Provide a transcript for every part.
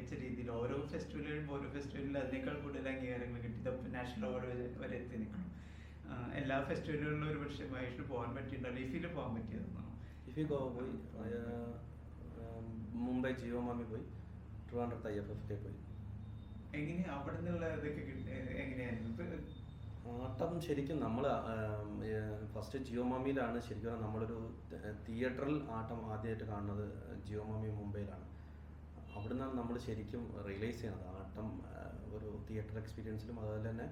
മികച്ച രീതിയിൽ ഓരോ ഫെസ്റ്റിവലും ഓരോ ഫെസ്റ്റിവലിൽ അതിനേക്കാൾ കൂടുതൽ അംഗീകാരങ്ങൾ കിട്ടി. ഇപ്പം നാഷണൽ അവാർഡ് വരെ എത്തി നിൽക്കണം. എല്ലാ ഫെസ്റ്റിവലുകളിലും ഒരു പക്ഷേ മഹേഷിന് പോകാൻ പറ്റിയിട്ടുണ്ടല്ലോ ഇഫിൽ പോകാൻ പറ്റിയതെന്നോ ഇഫി ഗോവ പോയി. മുംബൈ ജിയോ മാമി പോയി. ട്രിവാൻഡ്രത്ത് ഐ എഫ് എഫ് കെ പോയി. എങ്ങനെ? അവിടെ നിന്നുള്ള ഇതൊക്കെ എങ്ങനെയായിരുന്നു? ആട്ടം ശരിക്കും നമ്മൾ ഫസ്റ്റ് ജിയോ മാമിയിലാണ് ശരിക്കും നമ്മളൊരു തിയേറ്ററിൽ ആട്ടം ആദ്യമായിട്ട് കാണുന്നത് ജിയോമാമി മുംബൈയിലാണ്. അവിടെ നമ്മൾ ശരിക്കും റിയലൈസ് ചെയ്യുന്നത് ആട്ടം ഒരു തിയേറ്റർ എക്സ്പീരിയൻസിലും അതുപോലെ തന്നെ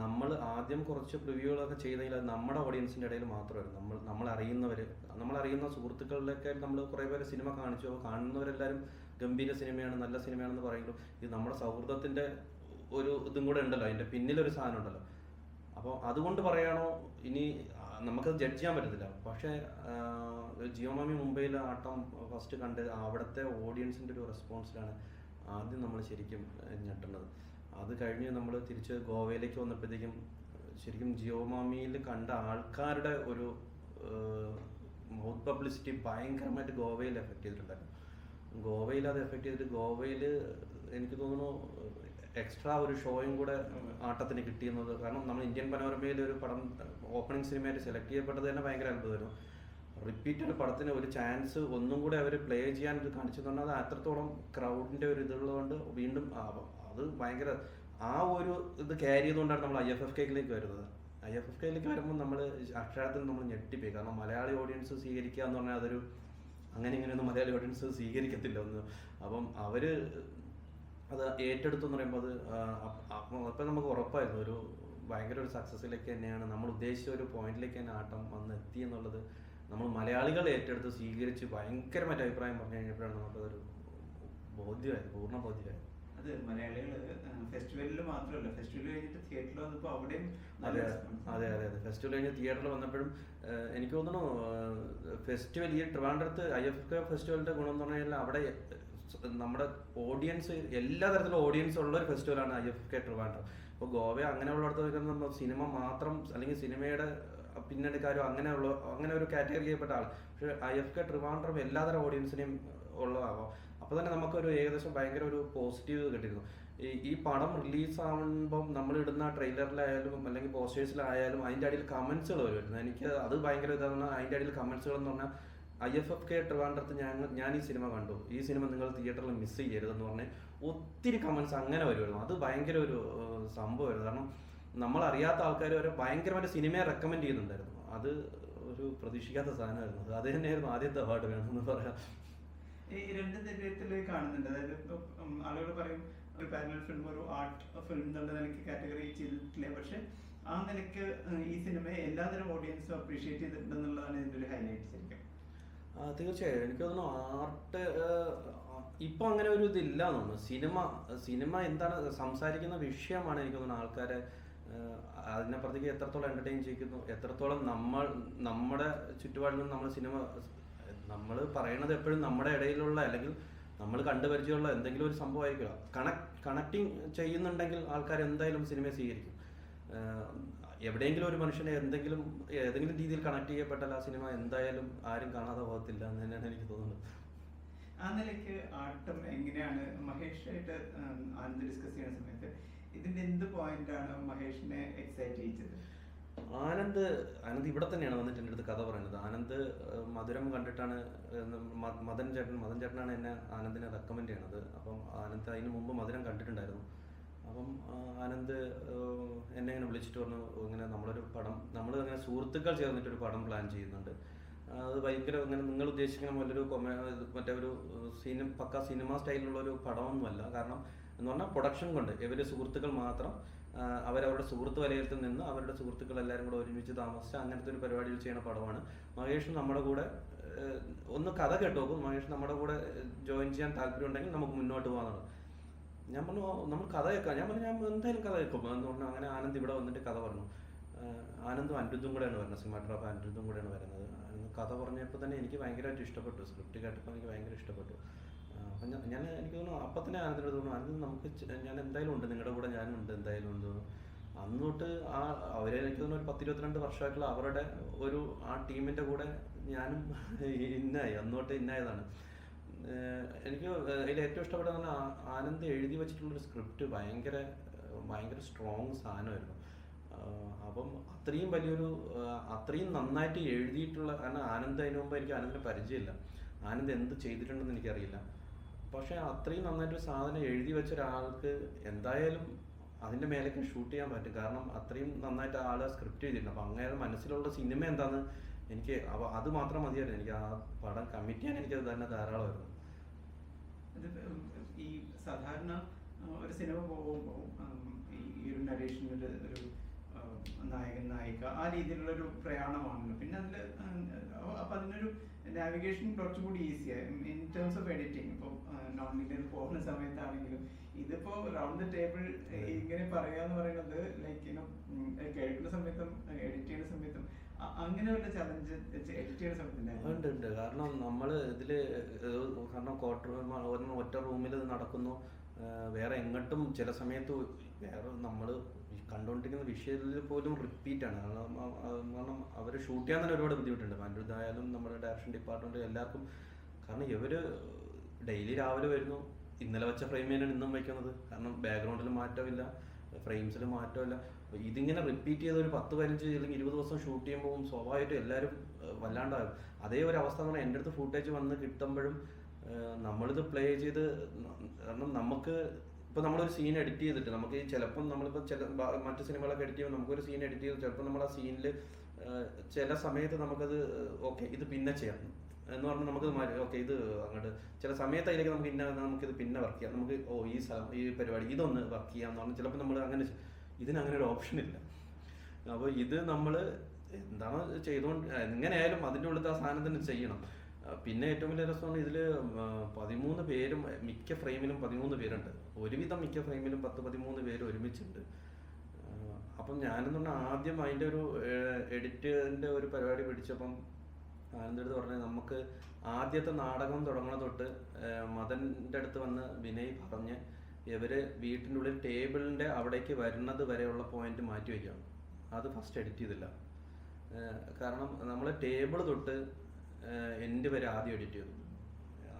നമ്മൾ ആദ്യം കുറച്ച് പ്രിവ്യൂകളൊക്കെ ചെയ്തെങ്കിൽ അത് നമ്മുടെ ഓഡിയൻസിന്റെ ഇടയിൽ മാത്രമായിരുന്നു. നമ്മൾ നമ്മൾ അറിയുന്നവർ നമ്മൾ അറിയുന്ന സുഹൃത്തുക്കളിലൊക്കെ നമ്മൾ കുറേ പേര് സിനിമ കാണിച്ചു. അപ്പോൾ കാണുന്നവരെല്ലാവരും ഗംഭീര സിനിമയാണ് നല്ല സിനിമയാണെന്ന് പറയുമ്പോൾ ഇത് നമ്മുടെ സൗഹൃദത്തിന്റെ ഒരു ഇതും കൂടെ ഉണ്ടല്ലോ. അതിന്റെ പിന്നിലൊരു സാധനം ഉണ്ടല്ലോ. അപ്പോൾ അതുകൊണ്ട് പറയാണോ? ഇനി നമുക്കത് ജഡ്ജ് ചെയ്യാൻ പറ്റത്തില്ല. പക്ഷേ ജിയോമാമി ജിയോ മാമി മുംബൈയിലെ ആട്ടം ഫസ്റ്റ് കണ്ട് അവിടുത്തെ ഓഡിയൻസിന്റെ ഒരു റെസ്പോൺസിലാണ് ആദ്യം നമ്മൾ ശരിക്കും ഞെട്ടുന്നത് അത് കഴിഞ്ഞ് നമ്മൾ തിരിച്ച് ഗോവയിലേക്ക് വന്നപ്പോഴത്തേക്കും ശരിക്കും ജിയോ മാമിയിൽ കണ്ട ആൾക്കാരുടെ ഒരു മൗത്ത് പബ്ലിസിറ്റി ഭയങ്കരമായിട്ട് ഗോവയിൽ എഫക്റ്റ് ചെയ്തിട്ടുണ്ടായിരുന്നു. ഗോവയിൽ അത് എഫക്റ്റ് ചെയ്തിട്ട് ഗോവയിൽ എനിക്ക് തോന്നുന്നു എക്സ്ട്രാ ഒരു ഷോയും കൂടെ ആട്ടത്തിന് കിട്ടിയെന്നത്. കാരണം നമ്മൾ ഇന്ത്യൻ പനോരമയിൽ ഒരു പടം ഓപ്പണിംഗ് സിനിമയായിട്ട് സെലക്ട് ചെയ്യപ്പെട്ടത് തന്നെ ഭയങ്കര അത്ഭുതമായിരുന്നു. റിപ്പീറ്റഡ് പടത്തിന് ഒരു ചാൻസ് ഒന്നും കൂടെ അവർ പ്ലേ ചെയ്യാൻ ഇത് കാണിച്ചു എന്ന് അത് അത്രത്തോളം ക്രൗഡിന്റെ ഒരു ഇതുള്ളതുകൊണ്ട് വീണ്ടും അത് ഭയങ്കര ആ ഒരു ഇത് ക്യാരി ചെയ്തുകൊണ്ടാണ് നമ്മൾ ഐ എഫ് എഫ് കെയിലേക്ക് വരുന്നത്. ഐ എഫ് എഫ് കെയിലേക്ക് വരുമ്പോൾ നമ്മൾ അക്ഷരത്തിൽ നമ്മൾ ഞെട്ടിപ്പോയി. കാരണം മലയാളി ഓഡിയൻസ് സ്വീകരിക്കുക എന്ന് പറഞ്ഞാൽ അതൊരു അങ്ങനെ ഇങ്ങനെയൊന്നും മലയാളി ഓഡിയൻസ് സ്വീകരിക്കത്തില്ല ഒന്ന് അപ്പം അവർ അത് ഏറ്റെടുത്തു എന്ന് പറയുമ്പോൾ അത് അപ്പം നമുക്ക് ഉറപ്പായിരുന്നു. ഒരു ഭയങ്കര ഒരു സക്സസ്സിലേക്ക് തന്നെയാണ്. നമ്മൾ ഉദ്ദേശിച്ച ഒരു പോയിന്റിലേക്ക് തന്നെ ആട്ടം വന്ന് എത്തി എന്നുള്ളത് നമ്മൾ മലയാളികൾ ഏറ്റെടുത്ത് സ്വീകരിച്ച് ഭയങ്കരമായിട്ട് അഭിപ്രായം പറഞ്ഞു കഴിഞ്ഞപ്പോഴാണ് നമുക്കതൊരു ബോധ്യമായത് പൂർണ ബോധ്യമായത്. അത് മലയാളികൾ ഫെസ്റ്റിവലിൽ മാത്രമല്ല. ഫെസ്റ്റിവൽ കഴിഞ്ഞിട്ട് തിയേറ്ററിൽ വന്നപ്പോൾ അവിടെയും അതെ അതെ അതെ അതെ. ഫെസ്റ്റിവൽ കഴിഞ്ഞ് തിയേറ്ററിൽ വന്നപ്പോഴും എനിക്ക് തോന്നുന്നു ഫെസ്റ്റിവൽ ഈ ട്രിവാൻഡ്രത്ത് ഐ എഫ് കെ ഫെസ്റ്റിവലിന്റെ ഗുണം എന്ന് പറഞ്ഞാൽ അവിടെ നമ്മുടെ ഓഡിയൻസ് എല്ലാ തരത്തിലും ഓഡിയൻസ് ഉള്ള ഒരു ഫെസ്റ്റിവലാണ് ഐ എഫ് കെ ട്രിവാൻഡ്രം അപ്പോൾ ഗോവ അങ്ങനെയുള്ളിടത്ത് നമ്മൾ സിനിമ മാത്രം അല്ലെങ്കിൽ സിനിമയുടെ പിന്നെടുക്കാരോ അങ്ങനെയുള്ള അങ്ങനെ ഒരു കാറ്റഗറി ചെയ്യപ്പെട്ട ആൾ. പക്ഷേ ഐ എഫ് കെ ട്രിവാൻഡ്രം എല്ലാതരം ഓഡിയൻസിനെയും ഉള്ളതാകും അപ്പോൾ തന്നെ നമുക്കൊരു ഏകദേശം ഭയങ്കര ഒരു പോസിറ്റീവ് കിട്ടിയിരുന്നു. ഈ ഈ പടം റിലീസ് ആവുമ്പം നമ്മൾ ഇടുന്ന ട്രെയിലറിലായാലും അല്ലെങ്കിൽ പോസ്റ്റേഴ്സിലായാലും അതിന്റെ അടിയിൽ കമൻസുകൾ വരുമായിരുന്നു. എനിക്ക് അത് ഭയങ്കര ഇതാണ് അതിന്റെ അടിയിൽ കമൻസുകൾ എന്ന് പറഞ്ഞാൽ ഐ എഫ് എഫ് കെ ട്രിവാൻഡ്രത്ത് ഞാൻ ഞാൻ ഈ സിനിമ കണ്ടു. ഈ സിനിമ നിങ്ങൾ തിയേറ്ററിൽ മിസ് ചെയ്യരുതെന്ന് പറഞ്ഞ് ഒത്തിരി കമൻസ് അങ്ങനെ വരുമായിരുന്നു. അത് ഭയങ്കര ഒരു സംഭവമായിരുന്നു. കാരണം നമ്മൾ അറിയാത്ത ആൾക്കാർ വരെ ഭയങ്കരമായിട്ട് സിനിമയെ റെക്കമെൻഡ് ചെയ്യുന്നുണ്ടായിരുന്നു. അത് ഒരു പ്രതീക്ഷിക്കാത്ത സാധനമായിരുന്നു. അത് അത് തന്നെയായിരുന്നു ആദ്യത്തെ അവാർഡ് വേണമെന്ന് പറയാം. ഈ രണ്ട് തരത്തിൽ കാണുന്നുണ്ട്. അതായത് ആളുകൾ പറയും ഒരു പാരലൽ ഫിലിം ഒരു ആർട്ട് ഫിലിം എന്നുള്ള നിലയ്ക്ക് കാറ്റഗറി ചെയ്തിട്ടില്ല പക്ഷെ ആ നിലയ്ക്ക് ഈ സിനിമയെ എല്ലാതരം ഓഡിയൻസും അപ്രീഷിയേറ്റ് ചെയ്തിട്ടുണ്ടെന്നുള്ളതാണ് ഇതിന്റെ ഒരു ഹൈലൈറ്റ് ശരിക്കും. തീർച്ചയായും. എനിക്ക് തോന്നുന്നു ആർട്ട് ഇപ്പൊ അങ്ങനെ ഒരു ഇതില്ല തോന്നുന്നു. സിനിമ സിനിമ എന്താണ് സംസാരിക്കുന്ന വിഷയമാണ് എനിക്ക് തോന്നുന്നു ആൾക്കാരെ അതിനപ്പുറത്തേക്ക് എത്രത്തോളം എന്റർടൈൻ ചെയ്യിക്കുന്നു എത്രത്തോളം നമ്മൾ നമ്മുടെ ചുറ്റുപാടിൽ നിന്ന് നമ്മൾ സിനിമ നമ്മൾ പറയണത് എപ്പോഴും നമ്മുടെ ഇടയിലുള്ള അല്ലെങ്കിൽ നമ്മൾ കണ്ടുപരിചയമുള്ള എന്തെങ്കിലും ഒരു സംഭവമായിരിക്കും കണക്ട് കണക്റ്റിംഗ് ചെയ്യുന്നുണ്ടെങ്കിൽ ആൾക്കാർ എന്തായാലും സിനിമയെ സ്വീകരിക്കും. എവിടെയെങ്കിലും ഒരു മനുഷ്യനെ എന്തെങ്കിലും ഏതെങ്കിലും രീതിയിൽ കണക്ട് ചെയ്യപ്പെട്ടാൽ ആ സിനിമ എന്തായാലും ആരും കാണാതെ പോകത്തില്ല എന്ന് തന്നെയാണ് എനിക്ക് തോന്നുന്നത്. ആ നിലയ്ക്ക് ആട്ടം എങ്ങനെയാണ്? മഹേഷായിട്ട് ആനന്ദ് ഡിസ്കസ് ചെയ്യുന്ന സമയത്ത് ഇതിന്റെ എന്ത് പോയിന്റ് ആണ് മഹേഷിനെ എക്സൈറ്റ് ചെയ്യിച്ചത്? ആനന്ദ് ആനന്ദ് ഇവിടെ തന്നെയാണ് വന്നിട്ട് എന്റെ അടുത്ത് കഥ പറയുന്നത്. ആനന്ദ് മധുരം കണ്ടിട്ടാണ് മദൻ ചേട്ടൻ മദൻ ചേട്ടനാണ് എന്നെ ആനന്ദിനെ റെക്കമെൻഡ് ചെയ്യണത്. അപ്പം ആനന്ദ് അതിന് മുമ്പ് മധുരം കണ്ടിട്ടുണ്ടായിരുന്നു. അപ്പം ആനന്ദ് എന്നെ ഇങ്ങനെ വിളിച്ചിട്ട് പറഞ്ഞു ഇങ്ങനെ നമ്മളൊരു പടം നമ്മൾ അങ്ങനെ സുഹൃത്തുക്കൾ ചേർന്നിട്ടൊരു പടം പ്ലാൻ ചെയ്യുന്നുണ്ട്. അത് ഭയങ്കര അങ്ങനെ നിങ്ങൾ ഉദ്ദേശിക്കുന്ന പോലൊരു മറ്റേ ഒരു സിനിമ പക്ക സിനിമ സ്റ്റൈലിലുള്ള ഒരു പടമൊന്നുമല്ല. കാരണം എന്ന് പറഞ്ഞാൽ പ്രൊഡക്ഷൻ കൊണ്ട് ഇവർ സുഹൃത്തുക്കൾ മാത്രം അവരവരുടെ സുഹൃത്ത് വലയത്തിൽ നിന്ന് അവരുടെ സുഹൃത്തുക്കൾ എല്ലാവരും കൂടെ ഒരുമിച്ച് താമസിച്ച് അങ്ങനത്തെ ഒരു പരിപാടികൾ ചെയ്യുന്ന പടമാണ്. മഹേഷ് നമ്മുടെ കൂടെ ഒന്ന് കഥ കേട്ടോക്കും. മഹേഷ് നമ്മുടെ കൂടെ ജോയിൻ ചെയ്യാൻ താല്പര്യം ഉണ്ടെങ്കിൽ നമുക്ക് മുന്നോട്ട് പോകാന്നുള്ളത്. ഞാൻ പറഞ്ഞു "ഓ, നമ്മൾ കഥ കേൾക്കാം. ഞാൻ പറഞ്ഞു ഞാൻ എന്തായാലും കഥ കേൾക്കും. എന്ന് പറഞ്ഞു അങ്ങനെ ആനന്ദ് ഇവിടെ വന്നിട്ട് കഥ പറഞ്ഞു. ആനന്ദും അനിരുദ്ധും കൂടെയാണ് വരുന്നത് സിനിമ സിനിമാറ്റോഗ്രാഫ് അനിരുദ്ധും കൂടെയാണ് വരുന്നത്. ആനന്ദ് കഥ പറഞ്ഞപ്പോൾ തന്നെ എനിക്ക് ഭയങ്കരമായിട്ട് ഇഷ്ടപ്പെട്ടു സ്ക്രിപ്റ്റ് കേട്ടപ്പോൾ എനിക്ക് ഭയങ്കര ഇഷ്ടപ്പെട്ടു. അപ്പം ഞാൻ ഞാൻ എനിക്ക് തോന്നുന്നു അപ്പം തന്നെ ആനന്ദിനോട് തോന്നുന്നു ആനന്ദ് നമുക്ക് ഞാൻ എന്തായാലും ഉണ്ട് നിങ്ങളുടെ കൂടെ ഞാനുണ്ട് എന്തായാലും ഉണ്ട്. അന്ന് തൊട്ട് ആ അവരെ എനിക്ക് തോന്നുന്നു ഒരു പത്തിരുപത്തിരണ്ട് വർഷമായിട്ടുള്ള അവരുടെ ഒരു ആ ടീമിന്റെ കൂടെ ഞാനും ഇന്നായി അന്ന് തൊട്ട് ഇന്നായതാണ്. എനിക്ക് അതിൽ ഏറ്റവും ഇഷ്ടപ്പെട്ടത് പറഞ്ഞാൽ ആനന്ദ് എഴുതി വെച്ചിട്ടുള്ളൊരു സ്ക്രിപ്റ്റ് ഭയങ്കര ഭയങ്കര സ്ട്രോങ് സാധനമായിരുന്നു. അപ്പം അത്രയും വലിയൊരു അത്രയും നന്നായിട്ട് എഴുതിയിട്ടുള്ള കാരണം ആനന്ദ് അതിനു മുമ്പ് എനിക്ക് ആനന്ദിനെ പരിചയമില്ല. ആനന്ദ് എന്ത് ചെയ്തിട്ടുണ്ടെന്ന് എനിക്കറിയില്ല. പക്ഷേ അത്രയും നന്നായിട്ട് സാധനം എഴുതി വെച്ച ഒരാൾക്ക് എന്തായാലും അതിന്റെ മേലേക്ക് ഷൂട്ട് ചെയ്യാൻ പറ്റും. കാരണം അത്രയും നന്നായിട്ട് ആൾ സ്ക്രിപ്റ്റ് ചെയ്തിട്ടുണ്ട്. അപ്പം അങ്ങനെ മനസ്സിലുള്ള സിനിമ എന്താണെന്ന് എനിക്ക് അത് മാത്രം മതിയായിരുന്നു. എനിക്ക് ആ പടം കമ്മിറ്റ് ചെയ്യാൻ എനിക്ക് തന്നെ ധാരാളമായിരുന്നു. ഇത് ഈ സാധാരണ ഒരു സിനിമ പോകുമ്പോൾ ഈ ഒരു നരേഷനിൽ ഒരു നായകൻ നായിക ആ രീതിയിലുള്ള ഒരു പ്രയാണമാണല്ലോ. പിന്നെ അതിൽ അപ്പം അതിനൊരു നാവിഗേഷൻ കുറച്ചുകൂടി ഈസിയായി ഇൻ ടേംസ് ഓഫ് എഡിറ്റിംഗ് ഇപ്പോൾ നോൺ ലീനിയർ പോകുന്ന സമയത്താണെങ്കിലും ഇതിപ്പോ റൗണ്ട് ദ ടേബിൾ ഇങ്ങനെ പറയാന്ന് പറയുന്നത് ലൈക്ക് കേൾക്കുന്ന സമയത്തും എഡിറ്റ് ചെയ്യുന്ന സമയത്തും ചലഞ്ച് ഉണ്ട് ഉണ്ട്. കാരണം നമ്മൾ ഇതിൽ കാരണം ക്വാർട്ടർ ഒറ്റ റൂമിൽ നടക്കുന്നു. വേറെ എങ്ങോട്ടും ചില സമയത്ത് വേറെ നമ്മൾ കണ്ടുകൊണ്ടിരിക്കുന്ന വിഷയത്തിൽ പോലും റിപ്പീറ്റ് ആണ്. കാരണം അവർ ഷൂട്ട് ചെയ്യാൻ തന്നെ ഒരുപാട് ബുദ്ധിമുട്ടുണ്ട്. മറ്റൊരുതായാലും നമ്മുടെ ഡയറക്ഷൻ ഡിപ്പാർട്ട്മെന്റ് എല്ലാവർക്കും കാരണം ഇവർ ഡെയിലി രാവിലെ വരുന്നു. ഇന്നലെ വെച്ച ഫ്രെയിം തന്നെയാണ് ഇന്നും വയ്ക്കുന്നത് കാരണം ബാക്ക്ഗ്രൗണ്ടിൽ മാറ്റമില്ല ഫ്രെയിംസിൽ മാറ്റമില്ല. ഇതിങ്ങനെ റിപ്പീറ്റ് ചെയ്ത് ഒരു പത്ത് പതിനഞ്ച് അല്ലെങ്കിൽ ഇരുപത് ദിവസം ഷൂട്ട് ചെയ്യുമ്പോൾ സ്വാഭാവികമായിട്ടും എല്ലാവരും വല്ലാണ്ടാകും. അതേ ഒരു അവസ്ഥ എന്ന് പറഞ്ഞാൽ എന്റെ അടുത്ത് ഫുട്ടേജ് വന്ന് കിട്ടുമ്പോഴും നമ്മളിത് പ്ലേ ചെയ്ത് കാരണം നമുക്ക് ഇപ്പോൾ നമ്മളൊരു സീൻ എഡിറ്റ് ചെയ്തിട്ട് നമുക്ക് ചിലപ്പം നമ്മളിപ്പോൾ ചില മറ്റു സിനിമകളൊക്കെ എഡിറ്റ് ചെയ്യുമ്പോൾ നമുക്കൊരു സീൻ എഡിറ്റ് ചെയ്ത് ചിലപ്പോൾ നമ്മൾ ആ സീനിൽ ചില സമയത്ത് നമുക്കത് ഓക്കെ ഇത് പിന്നെ ചെയ്യാം. എന്ന് പറഞ്ഞാൽ നമുക്കത് മാറ്റി ഓക്കെ ഇത് അങ്ങോട്ട് ചില സമയത്ത് അതിലേക്ക് നമുക്ക് ഇന്ന നമുക്കിത് പിന്നെ വർക്ക് ചെയ്യാം. നമുക്ക് ഓ ഈ സ്ഥലം ഈ പരിപാടി ഇതൊന്ന് വർക്ക് ചെയ്യാം എന്ന് പറഞ്ഞാൽ ചിലപ്പോൾ നമ്മൾ അങ്ങനെ ചെയ്യും. ഇതിന് അങ്ങനെ ഒരു ഓപ്ഷൻ ഇല്ല. അപ്പോൾ ഇത് നമ്മൾ എന്താണ് ചെയ്തുകൊണ്ട് എങ്ങനെയായാലും അതിന്റെ ഉള്ളിൽ ആ സാധനം തന്നെ ചെയ്യണം. പിന്നെ ഏറ്റവും വലിയ രസമാണ് ഇതിൽ പതിമൂന്ന് പേരും മിക്ക ഫ്രെയിമിലും പതിമൂന്ന് പേരുണ്ട്. ഒരുവിധം മിക്ക ഫ്രെയിമിലും പത്ത് പതിമൂന്ന് പേര് ഒരുമിച്ചുണ്ട്. അപ്പം ഞാനെന്ന് പറഞ്ഞാൽ ആദ്യം അതിന്റെ ഒരു എഡിറ്റിന്റെ ഒരു പരിപാടി പിടിച്ചപ്പം ആനന്ദ അടുത്ത് പറഞ്ഞത് നമുക്ക് ആദ്യത്തെ നാടകം തുടങ്ങണ തൊട്ട് മദന്റെ അടുത്ത് വന്ന് വിനയ് പറഞ്ഞ് ഇവർ വീട്ടിന്റെ ഉള്ളിൽ ടേബിളിന്റെ അവിടേക്ക് വരുന്നത് വരെയുള്ള പോയിന്റ് മാറ്റി വയ്ക്കണം അത് ഫസ്റ്റ് എഡിറ്റ് ചെയ്തില്ല. കാരണം നമ്മൾ ടേബിൾ തൊട്ട് എൻഡ് വരെ ആദ്യം എഡിറ്റ് ചെയ്തു.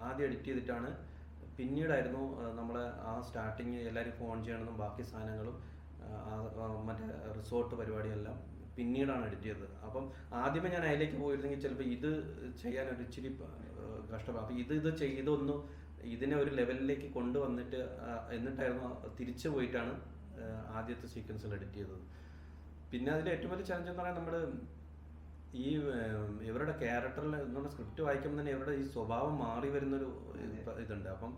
ആദ്യം എഡിറ്റ് ചെയ്തിട്ടാണ് പിന്നീടായിരുന്നു നമ്മൾ ആ സ്റ്റാർട്ടിങ് എല്ലാവരും ഫോൺ ചെയ്യണമെന്നും ബാക്കി സാധനങ്ങളും മറ്റേ റിസോർട്ട് പരിപാടിയെല്ലാം പിന്നീടാണ് എഡിറ്റ് ചെയ്തത്. അപ്പം ആദ്യമേ ഞാൻ അതിലേക്ക് പോയിരുന്നെങ്കിൽ ചിലപ്പോൾ ഇത് ചെയ്യാൻ ഒരു ഇച്ചിരി കഷ്ടപ്പെടും അപ്പം ഇത് ഇത് ചെയ്തൊന്നു ഇതിനെ ഒരു ലെവലിലേക്ക് കൊണ്ടുവന്നിട്ട് എന്നിട്ടായിരുന്നു തിരിച്ചു പോയിട്ടാണ് ആദ്യത്തെ സീക്വൻസിൽ എഡിറ്റ് ചെയ്തത്. പിന്നെ അതിൽ ഏറ്റവും വലിയ ചലഞ്ച് എന്ന് പറയുന്നത് നമ്മൾ ഈ ഇവരുടെ ക്യാരക്ടറിൽ എന്നുള്ള സ്ക്രിപ്റ്റ് വായിക്കുമ്പോൾ തന്നെ ഇവരുടെ ഈ സ്വഭാവം മാറി വരുന്നൊരു ഇത് ഇതുണ്ട്. അപ്പം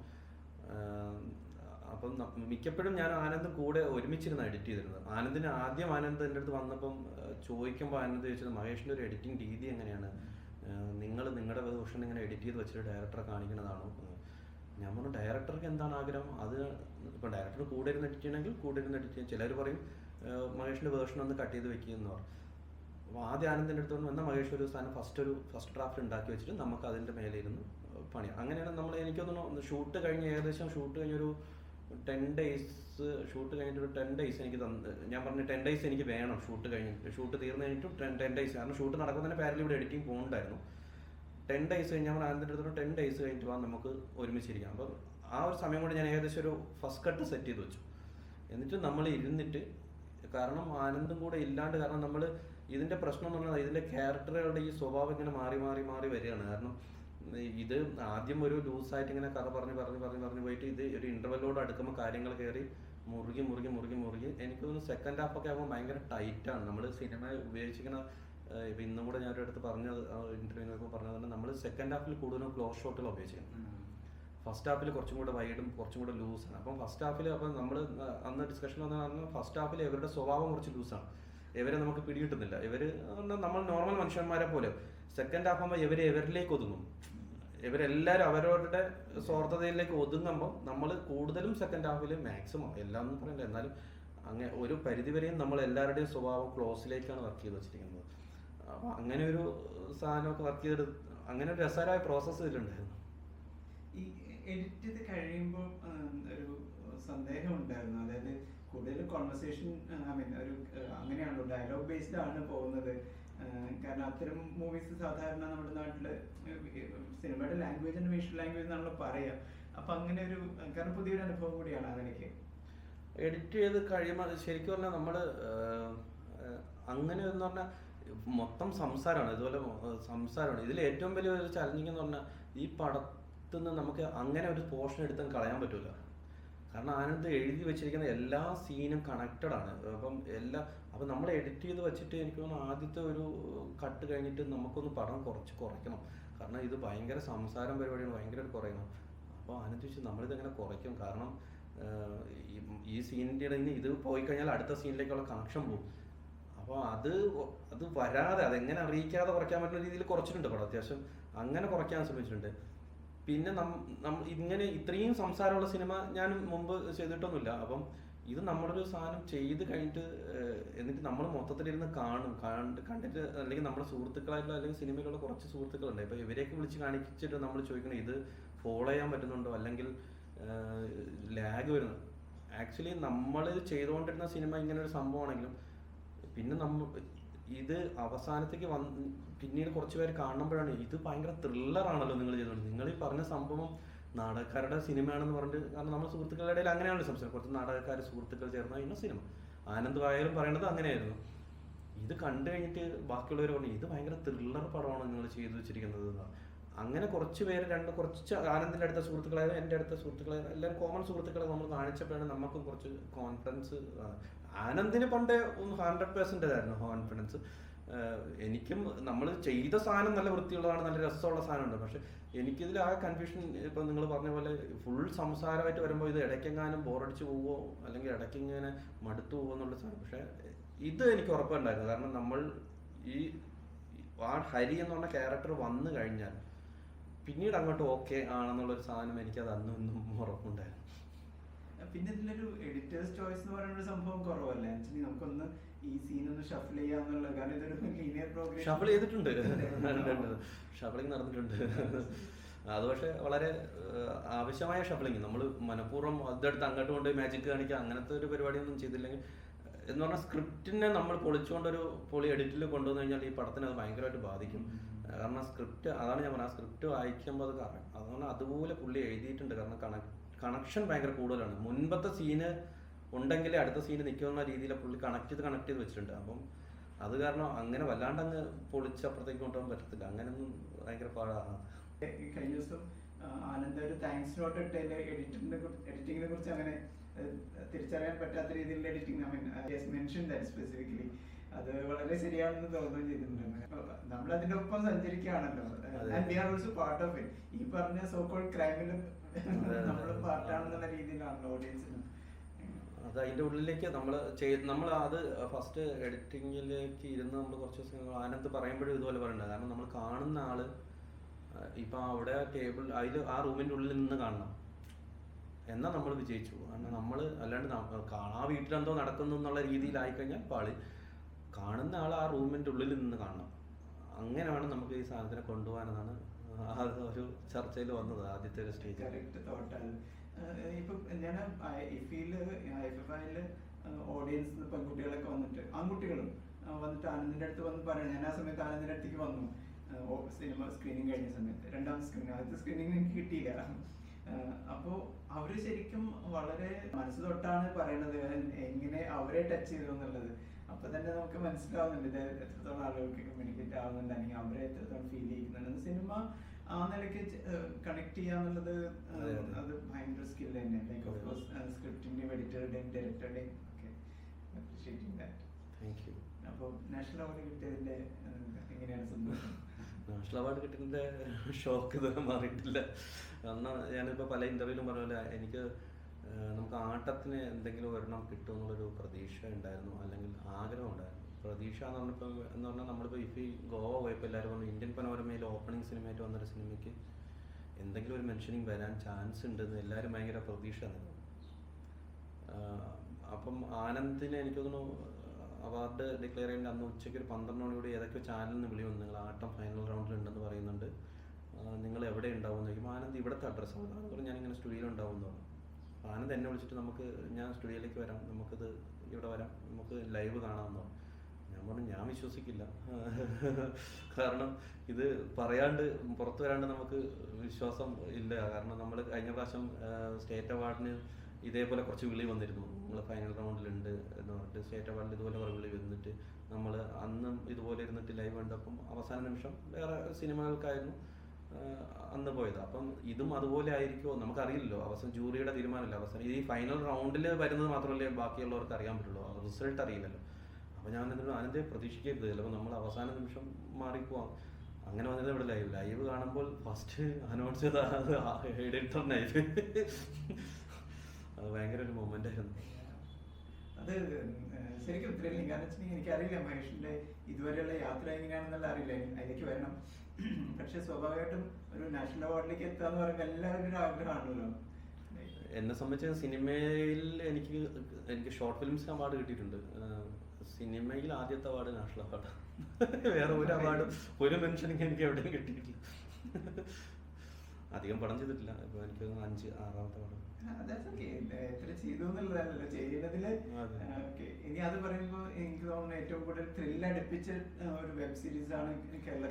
അപ്പം മിക്കപ്പോഴും ഞാൻ ആനന്ദും കൂടെ ഒരുമിച്ചിരുന്ന് എഡിറ്റ് ചെയ്തിരുന്നത്. ആനന്ദിന് ആദ്യം ആനന്ദ് എന്റെ അടുത്ത് വന്നപ്പം ചോദിക്കുമ്പോൾ ആനന്ദ് ചോദിച്ചത് മഹേഷിന്റെ ഒരു എഡിറ്റിംഗ് രീതി എങ്ങനെയാണ്? നിങ്ങൾ നിങ്ങളുടെ വേർഷൻ ഇങ്ങനെ എഡിറ്റ് ചെയ്ത് വെച്ചിട്ട് ഡയറക്ടറെ കാണിക്കുന്നതാണോ ഞാൻ പറഞ്ഞു ഡയറക്ടർക്ക് എന്താണ് ആഗ്രഹം? അത് ഇപ്പം ഡയറക്ടർ കൂടെ ഇരുന്ന് എഡിറ്റ് ചെയ്യണമെങ്കിൽ കൂടെ ഇരുന്ന് എഡിറ്റ് ചെയ്യാം. ചിലർ പറയും മഹേഷിന്റെ വേർഷൻ ഒന്ന് കട്ട് ചെയ്ത് വെക്കുക എന്ന് പറയും. അപ്പോൾ ആദ്യം ആനന്ദിന്റെ അടുത്ത് വന്ന് എന്നാൽ മഹേഷ് ഒരു സാധനം ഫസ്റ്റ് ഒരു ഫസ്റ്റ് ഡ്രാഫ്റ്റ് ഉണ്ടാക്കി വെച്ചിട്ട് നമുക്ക് അതിന്റെ മേലെ ഇരുന്ന് പണി അങ്ങനെയാണ് നമ്മൾ എനിക്ക് തോന്നുന്നു ഷൂട്ട് കഴിഞ്ഞ് ഏകദേശം ഷൂട്ട് കഴിഞ്ഞൊരു ടെൻ ഡേയ്സ് ഷൂട്ട് കഴിഞ്ഞിട്ട് ഒരു ടെൻ ഡേയ്സ് എനിക്ക് തന്നെ ഞാൻ പറഞ്ഞു ടെൻ ഡേയ്സ് എനിക്ക് വേണം ഷൂട്ട് കഴിഞ്ഞിട്ട്. ഷൂട്ട് തീർന്നു കഴിഞ്ഞിട്ട് ടെൻ ഡേയ്സ് കാരണം ഷൂട്ട് നടക്കുന്നതിന് പാരലി ഇവിടെ എഡിറ്റിംഗ് പോകുന്നുണ്ടായിരുന്നു ടെൻ ഡേയ്സ് കഴിഞ്ഞ് നമ്മൾ ആനന്ദിന്റെ അടുത്ത് ടെൻ ഡേയ്സ് കഴിഞ്ഞിട്ട് വാ നമുക്ക് ഒരുമിച്ചിരിക്കാം അപ്പം ആ ഒരു സമയം കൊണ്ട് ഞാൻ ഏകദേശം ഒരു ഫസ്റ്റ് കട്ട് സെറ്റ് ചെയ്ത് വെച്ചു. എന്നിട്ട് നമ്മൾ ഇരുന്നിട്ട് കാരണം ആനന്ദം കൂടെ ഇല്ലാണ്ട് കാരണം നമ്മൾ ഇതിന്റെ പ്രശ്നം എന്ന് പറഞ്ഞാൽ ഇതിന്റെ ക്യാരക്ടറുകളുടെ ഈ സ്വഭാവം ഇങ്ങനെ മാറി മാറി മാറി വരികയാണ്. കാരണം ഇത് ആദ്യം ഒരു ലൂസായിട്ട് ഇങ്ങനെ കഥ പറഞ്ഞ് പറഞ്ഞ് പറഞ്ഞ് പറഞ്ഞ് പോയിട്ട് ഇത് ഒരു ഇന്റർവെല്ലോട് അടുക്കുമ്പോൾ കാര്യങ്ങൾ കയറി മുറുകി മുറുകി മുറുകി മുറുകി. എനിക്ക് തോന്നുന്നു സെക്കൻഡ് ഹാഫ് ഒക്കെ ആകുമ്പോൾ ഭയങ്കര ടൈറ്റാണ് നമ്മൾ സിനിമ ഉപയോഗിച്ചിരിക്കുന്ന ഇപ്പൊ ഇന്നും കൂടെ ഞാൻ ഒരു അടുത്ത് പറഞ്ഞത് ഇന്റർവ്യൂവിനൊക്കെ പറഞ്ഞത് നമ്മൾ സെക്കൻഡ് ഹാഫിൽ കൂടുതലും ക്ലോസ് ഷോട്ടുകൾ ഉപയോഗിച്ചിരിക്കുന്നത് ഫസ്റ്റ് ഹാഫിൽ കുറച്ചും കൂടെ വൈഡും കുറച്ചും കൂടെ ലൂസാണ് അപ്പം ഫസ്റ്റ് ഹാഫിൽ അപ്പം നമ്മൾ അന്ന് ഡിസ്കഷൻ വന്ന ഫസ്റ്റ് ഹാഫിൽ ഇവരുടെ സ്വഭാവം കുറച്ച് ലൂസാണ് ഇവരെ നമുക്ക് പിടികിട്ടുന്നില്ല. ഇവർ പറഞ്ഞാൽ നമ്മൾ നോർമൽ മനുഷ്യന്മാരെ പോലെ. സെക്കൻഡ് ഹാഫ് ആകുമ്പോൾ ഇവർ ഇവരിലേക്ക് ഒതുങ്ങും. ഇവരെല്ലാവരും അവരവരുടെ സ്വാർത്ഥതയിലേക്ക് ഒതുങ്ങുമ്പോൾ നമ്മൾ കൂടുതലും സെക്കൻഡ് ഹാഫിൽ മാക്സിമം എല്ലാം എന്ന് പറയില്ല എന്നാലും അങ്ങനെ ഒരു പരിധിവരെയും നമ്മൾ എല്ലാവരുടെയും സ്വഭാവം ക്ലോസിലേക്കാണ് വർക്ക് ചെയ്ത് വെച്ചിരിക്കുന്നത്. അപ്പോൾ അങ്ങനെ ഒരു സാധനമൊക്കെ വർക്ക് ചെയ്തെടു അങ്ങനെ ഒരു രസകരമായ പ്രോസസ്സ് ഇതിലുണ്ടായിരുന്നു. ഈ എഡിറ്റ് ചെയ്ത് കഴിയുമ്പോൾ ഒരു സന്ദേഹം ഉണ്ടായിരുന്നു. അതായത് കൂടുതൽ കോൺവെർസേഷൻ ഐ മീൻ ഒരു അങ്ങനെയാണല്ലോ ഡയലോഗ് ബേസ്ഡ് ആണ് പോകുന്നത്. കാരണം അത്തരം മൂവീസ് സാധാരണ നമ്മുടെ നാട്ടിൽ സിനിമയുടെ ലാംഗ്വേജ് ആൻഡ് വിഷ്വൽ ലാംഗ്വേജ് എന്നാണല്ലോ പറയാ. അപ്പൊ അങ്ങനെ ഒരു കാരണം പുതിയൊരു അനുഭവം കൂടിയാണ് അതെനിക്ക് എഡിറ്റ് ചെയ്ത് കഴിയുമ്പോൾ ശരിക്കും പറഞ്ഞാൽ നമ്മൾ അങ്ങനെ എന്ന് പറഞ്ഞാൽ മൊത്തം സംസാരമാണ് അതുപോലെ സംസാരമാണ്. ഇതിൽ ഏറ്റവും വലിയ ഒരു ചലഞ്ചിങ് എന്ന് പറഞ്ഞാൽ ഈ പടത്തിൽ നിന്ന് നമുക്ക് അങ്ങനെ ഒരു പോർഷൻ എടുത്തും കളയാൻ പറ്റില്ല കാരണം ആനന്ദ് എഴുതി വെച്ചിരിക്കുന്ന എല്ലാ സീനും കണക്റ്റഡ് ആണ്. അപ്പം എല്ലാ അപ്പം നമ്മൾ എഡിറ്റ് ചെയ്ത് വെച്ചിട്ട് എനിക്ക് തോന്നുന്നു ആദ്യത്തെ ഒരു കട്ട് കഴിഞ്ഞിട്ട് നമുക്കൊന്ന് പടം കുറച്ച് കുറയ്ക്കണം. കാരണം ഇത് ഭയങ്കര സംസാരം പരിപാടിയാണ് ഭയങ്കര കുറയണം അപ്പോൾ ആനന്ദ് ചോദിച്ചു നമ്മളിത് എങ്ങനെ കുറയ്ക്കും? കാരണം ഈ- സീനിന്റെ ഇടയിൽ ഇത് പോയി കഴിഞ്ഞാൽ അടുത്ത സീനിലേക്കുള്ള കണക്ഷൻ പോകും അപ്പോൾ അത് അത് വരാതെ അതെങ്ങനെ അറിയിക്കാതെ കുറയ്ക്കാൻ പറ്റുന്ന രീതിയിൽ കുറച്ചിട്ടുണ്ട് പടം. അത്യാവശ്യം അങ്ങനെ കുറയ്ക്കാൻ ശ്രമിച്ചിട്ടുണ്ട്. പിന്നെ നം ഇങ്ങനെ ഇത്രയും സംസാരമുള്ള സിനിമ ഞാൻ മുമ്പ് ചെയ്തിട്ടൊന്നുമില്ല. അപ്പം ഇത് നമ്മളൊരു സാധനം ചെയ്ത് കഴിഞ്ഞിട്ട് എന്നിട്ട് നമ്മൾ മൊത്തത്തിലിരുന്ന് കാണും. കണ്ട് കണ്ടിട്ട് അല്ലെങ്കിൽ നമ്മുടെ സുഹൃത്തുക്കളായിട്ടുള്ള അല്ലെങ്കിൽ സിനിമയിലുള്ള കുറച്ച് സുഹൃത്തുക്കളുണ്ട്. ഇപ്പോൾ ഇവരെയൊക്കെ വിളിച്ച് കാണിച്ചിട്ട് നമ്മൾ ചോദിക്കണം ഇത് ഫോളോ ചെയ്യാൻ പറ്റുന്നുണ്ടോ? അല്ലെങ്കിൽ ലാഗ് വരുന്നു. ആക്ച്വലി നമ്മൾ ചെയ്തുകൊണ്ടിരുന്ന സിനിമ ഇങ്ങനെ ഒരു സംഭവമാണെങ്കിലും പിന്നെ നമ്മൾ ഇത് അവസാനത്തേക്ക് വന്ന് പിന്നീട് കുറച്ച് പേര് കാണുമ്പോഴാണ് ഇത് ഭയങ്കര ത്രില്ലറാണല്ലോ നിങ്ങൾ ചെയ്തോണ്ട് നിങ്ങൾ ഈ പറഞ്ഞ സംഭവം നാടകക്കാരുടെ സിനിമയാണെന്ന് പറഞ്ഞിട്ട് കാരണം നമ്മുടെ സുഹൃത്തുക്കളുടെ ഇടയിൽ അങ്ങനെയാണല്ലോ സംസാരം. കുറച്ച് നാടകക്കാർ സുഹൃത്തുക്കൾ ചേർന്ന ഇന്ന സിനിമ. ആനന്ദ് വായാലും പറയണത് അങ്ങനെയായിരുന്നു. ഇത് കണ്ടു കഴിഞ്ഞിട്ട് ബാക്കിയുള്ളവർ പറഞ്ഞു ഇത് ഭയങ്കര ത്രില്ലർ പടമാണ് നിങ്ങൾ ചെയ്തു വെച്ചിരിക്കുന്നത്. എന്ന്." അങ്ങനെ കുറച്ച് പേര് രണ്ട് കുറച്ച് ആനന്ദിന്റെ അടുത്ത സുഹൃത്തുക്കളായാലും എന്റെ അടുത്ത സുഹൃത്തുക്കളായാലും എല്ലാവരും കോമൺ സുഹൃത്തുക്കളെ നമ്മൾ കാണിച്ചപ്പോഴാണ് നമുക്കും കുറച്ച് കോൺഫിഡൻസ് ആനന്ദിന് പണ്ടേ ഹൺഡ്രഡ് പെർസെന്റേജ് ആയിരുന്നു കോൺഫിഡൻസ് എനിക്കും നമ്മൾ ചെയ്ത സാധനം നല്ല വൃത്തിയുള്ളതാണ് നല്ല രസമുള്ള സാധനമുണ്ട്. പക്ഷെ എനിക്കിതിൽ ആ കൺഫ്യൂഷൻ ഇപ്പം നിങ്ങൾ പറഞ്ഞ പോലെ ഫുൾ സംസാരമായിട്ട് വരുമ്പോൾ ഇത് ഇടയ്ക്കെങ്ങാനും ബോറടിച്ച് പോവോ അല്ലെങ്കിൽ ഇടയ്ക്കിങ്ങനെ മടുത്തു പോവോ എന്നുള്ള സാധനം. പക്ഷേ ഇത് എനിക്ക് ഉറപ്പുണ്ടായിരുന്നു കാരണം നമ്മൾ ഈ ആ ഹരി എന്ന് പറഞ്ഞ ക്യാരക്ടർ വന്നു കഴിഞ്ഞാൽ പിന്നീട് അങ്ങോട്ട് ഓക്കെ ആണെന്നുള്ളൊരു സാധനം എനിക്കത് അന്നും ഇന്നും ഉറപ്പുണ്ടായിരുന്നു. പിന്നെ ഇതിലൊരു എഡിറ്റേഴ്സ് ചോയ്സ് എന്ന് പറയുന്ന ഒരു സംഭവം കുറവല്ലേ? ആക്ച്വലി നമുക്കൊന്ന് ഈ സീൻ ഒന്ന് ഷഫിൾ ചെയ്യാന്നുള്ള കാരണം ഇതൊരു ലീനിയർ പ്രോഗ്രാം ഷഫിൾ ചെയ്തിട്ടുണ്ട്. ഷഫിളിങ് നടന്നിട്ടുണ്ട്. അത് പക്ഷേ വളരെ ആവശ്യമായ ഷഫിളിങ് നമ്മൾ മനഃപൂർവം അതെടുത്ത് അങ്ങോട്ട് കൊണ്ട് മാജിക് കാണിക്കുക അങ്ങനത്തെ ഒരു പരിപാടിയൊന്നും ചെയ്തില്ലെങ്കിൽ എന്ന് പറഞ്ഞാൽ സ്ക്രിപ്റ്റിനെ നമ്മൾ പൊളിച്ചുകൊണ്ടൊരു പൊളി എഡിറ്റിൽ കൊണ്ടുവന്നു കഴിഞ്ഞാൽ ഈ പടത്തിനെ അത് ഭയങ്കരമായിട്ട് ബാധിക്കും. കാരണം സ്ക്രിപ്റ്റ് അതാണ് ഞാൻ പറഞ്ഞത്. ആ സ്ക്രിപ്റ്റ് വായിക്കുമ്പോൾ അത് കാരണം അതുകൊണ്ട് അതുപോലെ പുള്ളി എഴുതിയിട്ടുണ്ട്. കാരണം കണക് കണക്ഷൻ ഭയങ്കര കൂടുതലാണ്. മുൻപത്തെ സീന് ഉണ്ടെങ്കിൽ അടുത്ത സീന് നിൽക്കുന്ന രീതിയിൽ പുള്ളി കണക്ട് ചെയ്ത് കണക്ട് ചെയ്ത് വെച്ചിട്ടുണ്ട്. അപ്പം അത് കാരണം അങ്ങനെ വല്ലാണ്ട് അങ്ങ് പൊളിച്ച് അപ്പുറത്തേക്ക് കൊണ്ടുപോകാൻ പറ്റത്തില്ല. അങ്ങനെയൊന്നും ഭയങ്കര പാടാണ്. കഴിഞ്ഞ ദിവസം ആനന്ദ ഒരു താങ്ക്സ് നോട്ട് ഇട്ടതിന്റെ എഡിറ്റിനെ എഡിറ്റിങ്ങിനെ കുറിച്ച് അങ്ങനെ തിരിച്ചറിയാൻ പറ്റാത്ത രീതിയിലുള്ള editing I mean mention that specifically അത് വളരെ ശരിയാണെന്ന് തോന്നുകയും ചെയ്തിട്ടുണ്ട്. നമ്മൾ അതിന്റെ ഒപ്പം സഞ്ചരിക്കുകയാണല്ലോ. And we are also part of it ഈ പറഞ്ഞ സോ കോൾ ക്രൈമിലും അതെ. അതിന്റെ ഉള്ളിലേക്ക് നമ്മൾ ചെയ്ത് നമ്മൾ അത് ഫസ്റ്റ് എഡിറ്റിങ്ങിലേക്ക് ഇരുന്ന് നമ്മൾ കുറച്ച് ദിവസം ആനന്ദ് പറയുമ്പോഴും ഇതുപോലെ പറയണ്ടത് കാരണം നമ്മൾ കാണുന്ന ആൾ ഇപ്പം അവിടെ ടേബിൾ അതിൽ ആ റൂമിന്റെ ഉള്ളിൽ നിന്ന് കാണണം. എന്നാ നമ്മൾ വിജയിച്ചു. കാരണം നമ്മൾ അല്ലാണ്ട് ആ വീട്ടിലെന്തോ നടക്കുന്നു എന്നുള്ള രീതിയിലായിക്കഴിഞ്ഞാൽ പാളി കാണുന്ന ആൾ ആ റൂമിന്റെ ഉള്ളിൽ നിന്ന് കാണണം. അങ്ങനെ വേണം നമുക്ക് ഈ സാധനത്തിനെ കൊണ്ടുപോകാനെന്നാണ് ഒരു ചർച്ചയിൽ വന്നത് ആദ്യത്തെ ഒരു സ്റ്റേജ് കറക്റ്റ് തോട്ടാണ് ഇപ്പൊ ഞാൻ ഇഫിയിൽ എഫ് ഐയിൽ ഓഡിയൻസ് പെൺകുട്ടികളൊക്കെ വന്നിട്ട് ആൺകുട്ടികളും വന്നിട്ട് ആനന്ദിന്റെ അടുത്ത് വന്ന് പറയണം. ഞാൻ ആ സമയത്ത് ആനന്ദിന്റെ അടുത്തേക്ക് വന്നു. സിനിമ സ്ക്രീനിങ് കഴിഞ്ഞ സമയത്ത്. രണ്ടാം സ്ക്രീനിങ് ആദ്യത്തെ സ്ക്രീനിങ് എനിക്ക് കിട്ടിയില്ല. അപ്പോൾ അപ്പോ അവർ ശരിക്കും വളരെ മനസ്സ് തൊട്ടാണ് പറയണത് എങ്ങനെ അവരെ ടച്ച് ചെയ്തു എന്നുള്ളത്. അപ്പൊ തന്നെ നമുക്ക് മനസ്സിലാവുന്നുണ്ട് ഇത് എത്രത്തോളം ആളുകൾക്ക് കമ്മ്യൂണിക്കേറ്റ് ആവുന്നുണ്ട് അല്ലെങ്കിൽ അവരെ എത്രത്തോളം ഫീൽ ചെയ്യുന്നുണ്ട് സിനിമ ആ നിലയ്ക്ക് കണക്ട് ചെയ്യാന്നുള്ളത് അതെ, ഭയങ്കര സ്കിൽ തന്നെ ലൈക്ക് ഓഫ്. കോഴ്സ് സ്ക്രിപ്റ്റിന്റെയും എഡിറ്ററുടെയും ഡയറക്ടറുടെയും ഒക്കെ അപ്രീഷിയേറ്റിംഗ് ദാറ്റ് അപ്പോൾ നാഷണൽ അവാർഡ് കിട്ടിയതിന്റെ എങ്ങനെയാണ് സന്തോഷം? നാഷണൽ അവാർഡ് കിട്ടിയതിന്റെ ഷോക്ക് ഇതുവരെ മാറിയിട്ടില്ല. കാരണം ഞാനിപ്പോൾ പല ഇന്റർവ്യൂലും പറഞ്ഞ പോലെ എനിക്ക് നമുക്ക് ആട്ടത്തിന് എന്തെങ്കിലും ഒരെണ്ണം കിട്ടുമെന്നുള്ളൊരു പ്രതീക്ഷ ഉണ്ടായിരുന്നു. അല്ലെങ്കിൽ ആഗ്രഹം ഉണ്ടായിരുന്നു. പ്രതീക്ഷ എന്ന് പറഞ്ഞപ്പോൾ എന്ന് പറഞ്ഞാൽ നമ്മളിപ്പോൾ ഇപ്പം ഈ ഗോവ പോയപ്പോൾ എല്ലാവരും പറഞ്ഞു ഇന്ത്യൻ പനോരമയിൽ ഓപ്പണിംഗ് സിനിമയായിട്ട് വന്നൊരു സിനിമയ്ക്ക് എന്തെങ്കിലും ഒരു മെൻഷനിങ് വരാൻ ചാൻസ് ഉണ്ടെന്ന് എല്ലാവരും ഭയങ്കര പ്രതീക്ഷ നിന്നു അപ്പം ആനന്ദിന് എനിക്ക് തോന്നുന്നു അവാർഡ് ഡിക്ലെയർ ചെയ്യേണ്ട അന്ന് ഉച്ചയ്ക്ക് ഒരു പന്ത്രണ്ട് മണിയോടെ ഏതൊക്കെ ചാനലിൽ നിന്ന് വിളി വന്നു. നിങ്ങൾ ആട്ടം ഫൈനൽ റൗണ്ടിൽ ഉണ്ടെന്ന് പറയുന്നുണ്ട്. നിങ്ങൾ എവിടെ ഉണ്ടാവും എന്ന് ചോദിക്കുമ്പോൾ ആനന്ദ് ഇവിടുത്തെ അഡ്രസ്സ് ആണ്. അതാണ് പറഞ്ഞു ഞാനിങ്ങനെ സ്റ്റുഡിയോയിൽ ഉണ്ടാവും എന്ന് പറഞ്ഞു. ആനന്ദ് എന്നെ വിളിച്ചിട്ട് നമുക്ക് ഞാൻ സ്റ്റുഡിയോയിലേക്ക് വരാം. നമുക്കിത് ഇവിടെ വരാം. നമുക്ക് ലൈവ് കാണാമെന്ന് പറഞ്ഞു. ഞാൻ പറഞ്ഞു ഞാൻ വിശ്വസിക്കില്ല. കാരണം ഇത് പറയാണ്ട് പുറത്തു വരാണ്ട് നമുക്ക് വിശ്വാസം ഇല്ല. കാരണം നമ്മൾ കഴിഞ്ഞ പ്രാവശ്യം സ്റ്റേറ്റ് അവാർഡിന് ഇതേപോലെ കുറച്ച് വിളി വന്നിരുന്നു. നമ്മൾ ഫൈനൽ റൗണ്ടിലുണ്ട് എന്ന് പറഞ്ഞിട്ട് സ്റ്റേറ്റ് അവാർഡിൽ ഇതുപോലെ കുറേ വിളി വന്നിട്ട് നമ്മൾ അന്നും ഇതുപോലെ ഇരുന്നിട്ട് ലൈവ് കണ്ടപ്പം അവസാന നിമിഷം വേറെ സിനിമകൾക്കായിരുന്നു അന്ന് പോയത്. അപ്പം ഇതും അതുപോലെ ആയിരിക്കുമോ നമുക്കറിയില്ലല്ലോ. അവസാനം ജൂറിയുടെ തീരുമാനമല്ല? അവസാനം ഈ ഫൈനൽ റൗണ്ടിൽ വരുന്നത് മാത്രമല്ലേ ബാക്കിയുള്ളവർക്ക് അറിയാൻ പറ്റുള്ളൂ. റിസൾട്ട് അറിയില്ലല്ലോ. അപ്പോൾ ഞാൻ എന്നിട്ട് അതിന്റെ പ്രതീക്ഷിക്കരുത്. ചിലപ്പോൾ നമ്മൾ അവസാന നിമിഷം മാറിപ്പോവാം അങ്ങനെ വന്നത് ഇവിടെ ലൈവ് ലൈവ് കാണുമ്പോൾ ഫസ്റ്റ് അനൗൺസ് ചെയ്ത എഡിറ്റർ ലൈവ് അത് ഭയങ്കര ഒരു മൊമെന്റ് ആയിരുന്നു. അത് ശരിക്കും ത്രില്ലിംഗ് കാരണം വെച്ചിട്ടുണ്ടെങ്കിൽ എനിക്കറിയില്ല മഹേഷിന്റെ ഇതുവരെയുള്ള യാത്ര എങ്ങനെയാണെന്നുള്ള അറിയില്ല. അതിലേക്ക് വരണം. പക്ഷെ സ്വാഭാവികമായിട്ടും ഒരു നാഷണൽ അവാർഡിലേക്ക് എത്താന്ന് പറയുമ്പോൾ എല്ലാവരും ഒരു ആഗ്രഹമാണല്ലോ എന്നെ സംബന്ധിച്ച് സിനിമയിൽ എനിക്ക് എനിക്ക് ഷോർട്ട് ഫിലിംസ് അവാർഡ് കിട്ടിയിട്ടുണ്ട്. സിനിമയിൽ ആദ്യത്തെ അവാർഡ് നാഷണൽ അവാർഡ് വേറെ ഒരു അവാർഡും ഒരു മെൻഷനിങ് എനിക്ക് എവിടെയും കിട്ടിയിട്ടില്ല. അധികം പടം ചെയ്തിട്ടില്ല. ഇപ്പൊ എനിക്ക് അഞ്ച് ആറാമത്തെ പടം. ഇനി അത് പറയുമ്പോൾ എനിക്ക് തോന്നുന്നു ഏറ്റവും കൂടുതൽ ത്രില്ല് അടുപ്പിച്ച ഒരു വെബ് സീരീസ് ആണ് കേരള.